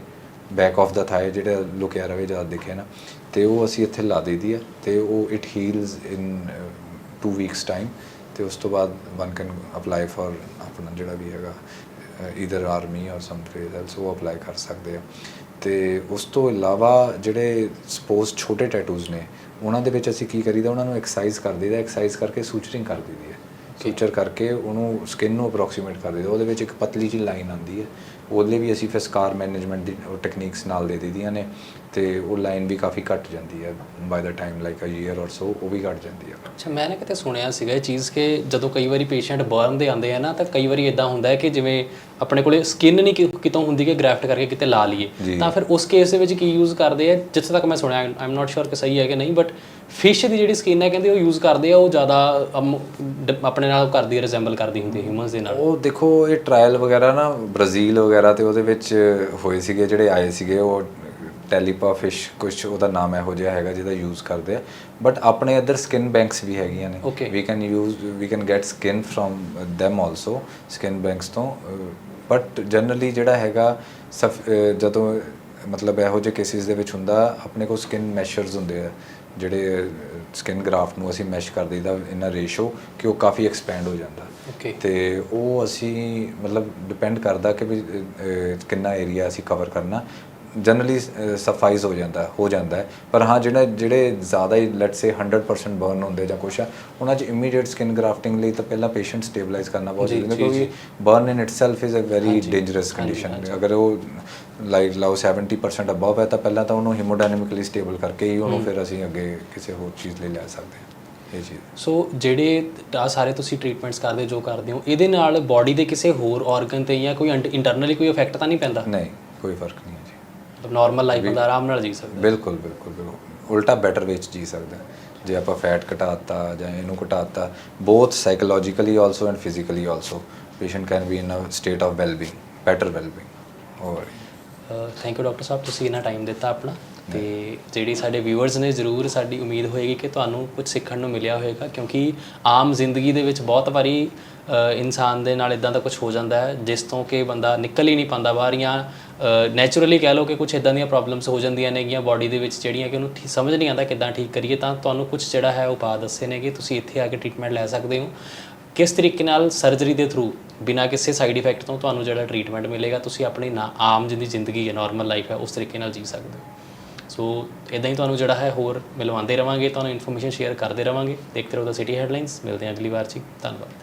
back of the thigh ਜਿਹੜਾ ਲੁਕਿਆ ਰਵੇ ਜ਼ਿਆਦਾ ਦਿਖੇ ਨਾ, ਤੇ ਉਹ ਅਸੀਂ ਇੱਥੇ ਲਾ ਦਈਦੀ ਆ, ਤੇ ਉਹ it heals in 2 weeks time ਤੇ ਉਸ ਤੋਂ ਬਾਅਦ ਵਨ ਕੈਨ ਅਪਲਾਈ ਫॉर ਆਪਣਾ ਜਿਹੜਾ ਵੀ ਹੈਗਾ ਇਧਰ army or some place else ਉਹ ਅਪਲਾਈ ਕਰ ਸਕਦੇ ਆ। ਤੇ ਉਸ ਤੋਂ ਇਲਾਵਾ ਜਿਹੜੇ ਸਪੋਜ਼ ਛੋਟੇ ਟੈਟੂਜ਼ ਨੇ, ਉਹਨਾਂ ਦੇ ਵਿੱਚ ਅਸੀਂ ਕੀ ਕਰੀਦਾ, ਉਹਨਾਂ ਨੂੰ ਐਕਸਰਸਾਈਜ਼ ਕਰ ਦਈਦਾ। ਐਕਸਰਸਾਈਜ਼ ਕਰਕੇ ਸੂਚਰਿੰਗ ਕਰ ਦਈਦੀ ਹੈ। ਸੂਚਰ ਕਰਕੇ ਉਹਨੂੰ ਸਕਿਨ ਨੂੰ ਅਪਰੋਕਸੀਮੇਟ ਕਰ ਦਈਦਾ ਉਹਦੇ ਵਿੱਚ ਇੱਕ ਪਤਲੀ ਜਿਹੀ ਲਾਈਨ ਆਉਂਦੀ ਹੈ। ਉਹਦੇ ਵੀ ਅਸੀਂ ਫਿਰ ਸਕਾਰ ਮੈਨੇਜਮੈਂਟ ਦੀ ਟੈਕਨੀਕਸ ਨਾਲ ਦੇ ਦਿੱਤੀਆਂ ਨੇ ਤੇ ਉਹ ਲਾਈਨ ਵੀ ਕਾਫੀ ਘਟ ਜਾਂਦੀ ਹੈ। By the time like a year or so ਉਹ ਵੀ ਘਟ ਜਾਂਦੀ ਹੈ। ਅੱਛਾ ਮੈਂ ਨਾ ਕਿਤੇ ਸੁਣਿਆ ਸੀਗਾ ਇਹ ਚੀਜ਼ ਕਿ ਜਦੋਂ ਕਈ ਵਾਰੀ ਪੇਸ਼ੈਂਟ ਬਰਨ ਦੇ ਆਉਂਦੇ ਆ ਨਾ ਤਾਂ ਕਈ ਵਾਰੀ ਇਦਾਂ ਹੁੰਦਾ ਹੈ ਕਿ ਜਿਵੇਂ ਆਪਣੇ ਕੋਲੇ ਸਕਿਨ ਨਹੀਂ ਕਿਤੋਂ ਹੁੰਦੀ ਕਿ ਗ੍ਰਾਫਟ ਕਰਕੇ ਕਿਤੇ ਲਾ ਲਈਏ। ਤਾਂ ਫਿਰ ਉਸ ਕੇਸ ਦੇ ਵਿੱਚ ਕੀ ਯੂਜ਼ ਕਰਦੇ ਆ? ਜਿੱਥੇ ਤੱਕ ਮੈਂ ਸੁਣਿਆ ਆਈ ਐਮ ਨਾਟ ਸ਼ੋਰ ਕਿ ਸਹੀ ਹੈ ਕਿ ਨਹੀਂ ਬਟ ਫਿਸ਼ ਦੀ ਜਿਹੜੀ ਸਕਿਨ ਹੈ ਕਹਿੰਦੇ ਉਹ ਯੂਜ਼ ਕਰਦੇ ਆ ਉਹ ਜ਼ਿਆਦਾ ਅਮ, ਡ- ਆਪਣੇ ਨਾਲ ਕਰਦੀ ਹੈ ਰਿਜ਼ੈਂਬਲ ਕਰਦੀ ਹੁੰਦੀ ਹਿਊਮਨਸ ਦੇ ਨਾਲ। ਉਹ ਦੇਖੋ ਇਹ ਟ੍ਰਾਇਲ ਵਗੈਰਾ ਨਾ ਬ੍ਰਾਜ਼ੀਲ ਵਗੈਰਾ ਤੇ ਉਹਦੇ ਵਿੱਚ ਹੋਏ ਸੀਗੇ ਜਿਹੜੇ ਆਏ ਸੀਗੇ ਉਹ ਟੈਲੀਪਾ ਫਿਸ਼ ਕੁਝ ਉਹਦਾ ਨਾਮ ਇਹੋ ਜਿਹਾ ਹੈਗਾ ਜਿਹਦਾ ਯੂਜ਼ ਕਰਦੇ ਆ। ਬਟ ਆਪਣੇ ਇੱਧਰ ਸਕਿਨ ਬੈਂਕਸ ਵੀ ਹੈਗੀਆਂ ਨੇ। Okay. We can use we can get skin from them also skin banks ਤੋਂ। ਬਟ ਜਨਰਲੀ ਜਿਹੜਾ ਹੈਗਾ ਸਫ- ਅਹ, ਜਦੋਂ ਮਤਲਬ ਇਹੋ ਜਿਹੇ ਕੇਸਿਸ ਦੇ ਵਿੱਚ ਹੁੰਦਾ ਆਪਣੇ ਕੋਲ ਸਕਿਨ ਮੈਸ਼ਰਸ ਹੁੰਦੇ ਆ। ਜਿਹੜੇ ਸਕਿਨ ਗ੍ਰਾਫਟ ਨੂੰ ਅਸੀਂ ਮੈਸ਼ ਕਰ ਦਈਦਾ ਇਨ ਰੇਸ਼ੋ ਕਿ ਉਹ ਕਾਫੀ ਐਕਸਪੈਂਡ ਹੋ ਜਾਂਦਾ। ਓਕੇ ਤੇ ਉਹ ਅਸੀਂ ਮਤਲਬ ਡਿਪੈਂਡ ਕਰਦਾ ਕਿ ਵੀ ਕਿੰਨਾ ਏਰੀਆ ਅਸੀਂ ਕਵਰ ਕਰਨਾ। ਜਨਰਲੀ ਸਫਾਈਜ਼ ਹੋ ਜਾਂਦਾ ਹੋ ਜਾਂਦਾ ਪਰ ਹਾਂ ਜਿਹੜੇ ਜਿਹੜੇ ਜ਼ਿਆਦਾ ਹੀ ਲੈਟ ਸੇ 100% ਬਰਨ ਹੁੰਦੇ ਜਾਂ ਕੁਛ ਆ ਉਹਨਾਂ 'ਚ ਇਮੀਡੀਏਟ ਸਕਿਨ ਗ੍ਰਾਫਟਿੰਗ ਲਈ ਤਾਂ ਪਹਿਲਾਂ ਪੇਸ਼ੈਂਟ ਸਟੇਬਲਾਈਜ਼ ਕਰਨਾ ਬਹੁਤ ਜ਼ਰੂਰੀ ਹੈ ਕਿਉਂਕਿ burn in itself is a very dangerous condition ਅਗਰ ਉਹ ਲਾਈਕ ਲਾਓ 70% ਅਬਵ ਹੈ ਤਾਂ ਪਹਿਲਾਂ ਤਾਂ ਉਹਨੂੰ ਹੀਮੋਡਾਇਨਾਮਿਕਲੀ ਸਟੇਬਲ ਕਰਕੇ ਹੀ ਉਹਨੂੰ ਫਿਰ ਅਸੀਂ ਅੱਗੇ ਕਿਸੇ ਹੋਰ ਚੀਜ਼ ਲਈ ਲੈ ਸਕਦੇ ਹਾਂ। ਇਹ ਚੀਜ਼। ਸੋ ਜਿਹੜੇ ਆ ਸਾਰੇ ਤੁਸੀਂ ਟ੍ਰੀਟਮੈਂਟਸ ਕਰਦੇ ਜੋ ਕਰਦੇ ਹੋ ਇਹਦੇ ਨਾਲ ਬਾਡੀ ਦੇ ਕਿਸੇ ਹੋਰ ਆਰਗਨ ਤੇ ਜਾਂ ਕੋਈ ਇੰਟਰਨਲੀ ਕੋਈ ਇਫੈਕਟ ਤਾਂ ਨਹੀਂ ਪੈਂਦਾ? ਨਹੀਂ ਕੋਈ ਫ਼ਰਕ ਨਹੀਂ। ਮਤਲਬ ਨਾਰਮਲ ਲਾਈਫ ਬੰਦਾ ਆਰਾਮ ਨਾਲ ਜੀ ਸਕਦਾ। ਬਿਲਕੁਲ ਬਿਲਕੁਲ ਬਿਲਕੁਲ। ਉਲਟਾ ਬੈਟਰ ਵਿੱਚ ਜੀ ਸਕਦਾ। ਜੇ ਆਪਾਂ ਫੈਟ ਘਟਾਤਾ ਜਾਂ ਇਹਨੂੰ ਘਟਾਤਾ both psychologically also and physically also patient can be in a state of wellbeing better wellbeing ਹੋਰ ਥੈਂਕ ਯੂ ਡਾਕਟਰ ਸਾਹਿਬ ਤੁਸੀਂ ਇਹਨਾਂ ਟਾਈਮ ਦਿੱਤਾ ਆਪਣਾ। ਤੇ ਜਿਹੜੀ ਸਾਡੇ ਵਿਊਅਰਸ ਨੇ ਜ਼ਰੂਰ ਸਾਡੀ ਉਮੀਦ ਹੋਏਗੀ ਕਿ ਤੁਹਾਨੂੰ ਕੁਝ ਸਿੱਖਣ ਨੂੰ ਮਿਲਿਆ ਹੋਵੇਗਾ ਕਿਉਂਕਿ ਆਮ ਜ਼ਿੰਦਗੀ ਦੇ ਵਿੱਚ ਬਹੁਤ ਵਾਰੀ ਇਨਸਾਨ ਦੇ ਨਾਲ ਇਦਾਂ ਦਾ ਕੁਝ ਹੋ ਜਾਂਦਾ ਹੈ, ਜਿਸ ਤੋਂ ਕਿ ਬੰਦਾ ਨਿਕਲ ਹੀ ਨਹੀਂ ਪਾਉਂਦਾ ਬਾਹਰ ਜਾਂ ਨੇਚਰਲੀ ਕਹਿ ਲਓ ਕਿ ਕੁਝ ਇਦਾਂ ਦੀਆਂ ਪ੍ਰੋਬਲਮਸ ਹੋ ਜਾਂਦੀਆਂ ਨੇਗੀਆਂ ਬਾਡੀ ਦੇ ਵਿੱਚ ਜਿਹੜੀਆਂ ਕਿ ਉਹਨੂੰ ਠੀਕ ਸਮਝ ਨਹੀਂ ਆਉਂਦਾ ਕਿੱਦਾਂ ਠੀਕ ਕਰੀਏ, ਤਾਂ ਤੁਹਾਨੂੰ ਕੁਝ ਜਿਹੜਾ ਹੈ ਉਪਾਅ ਦੱਸੇ ਨੇ ਕਿ ਤੁਸੀਂ ਇੱਥੇ ਆ ਕੇ ਟ੍ਰੀਟਮੈਂਟ ਲੈ ਸਕਦੇ ਹੋ। ਕਿਸ ਤਰੀਕੇ ਨਾਲ ਸਰਜਰੀ ਦੇ ਥਰੂ ਬਿਨਾਂ ਕਿਸੇ ਸਾਈਡ ਇਫੈਕਟ ਤੋਂ ਤੁਹਾਨੂੰ ਜਿਹੜਾ ਟ੍ਰੀਟਮੈਂਟ ਮਿਲੇਗਾ, ਤੁਸੀਂ ਆਪਣੀ ਨਾ ਆਮ ਜਿੰਦੀ ਜ਼ਿੰਦਗੀ ਹੈ ਨਾਰਮਲ ਲਾਈਫ ਹੈ, ਉਸ ਤਰੀਕੇ ਨਾਲ ਜੀ ਸਕਦੇ ਹੋ। ਸੋ ਇਦਾਂ ਹੀ ਤੁਹਾਨੂੰ ਜਿਹੜਾ ਹੈ ਹੋਰ ਮਿਲਵਾਉਂਦੇ ਰਵਾਂਗੇ, ਤੁਹਾਨੂੰ ਇਨਫੋਰਮੇਸ਼ਨ ਸ਼ੇਅਰ ਕਰਦੇ ਰਵਾਂਗੇ। ਦੇਖਦੇ ਰਹੋ ਦਾ ਸਿਟੀ ਹੈਡਲਾਈਨਸ ਮਿਲਦੇ ਹਾਂ ਅਗਲੀ ਵਾਰ ਜੀ। ਧੰਨਵਾਦ।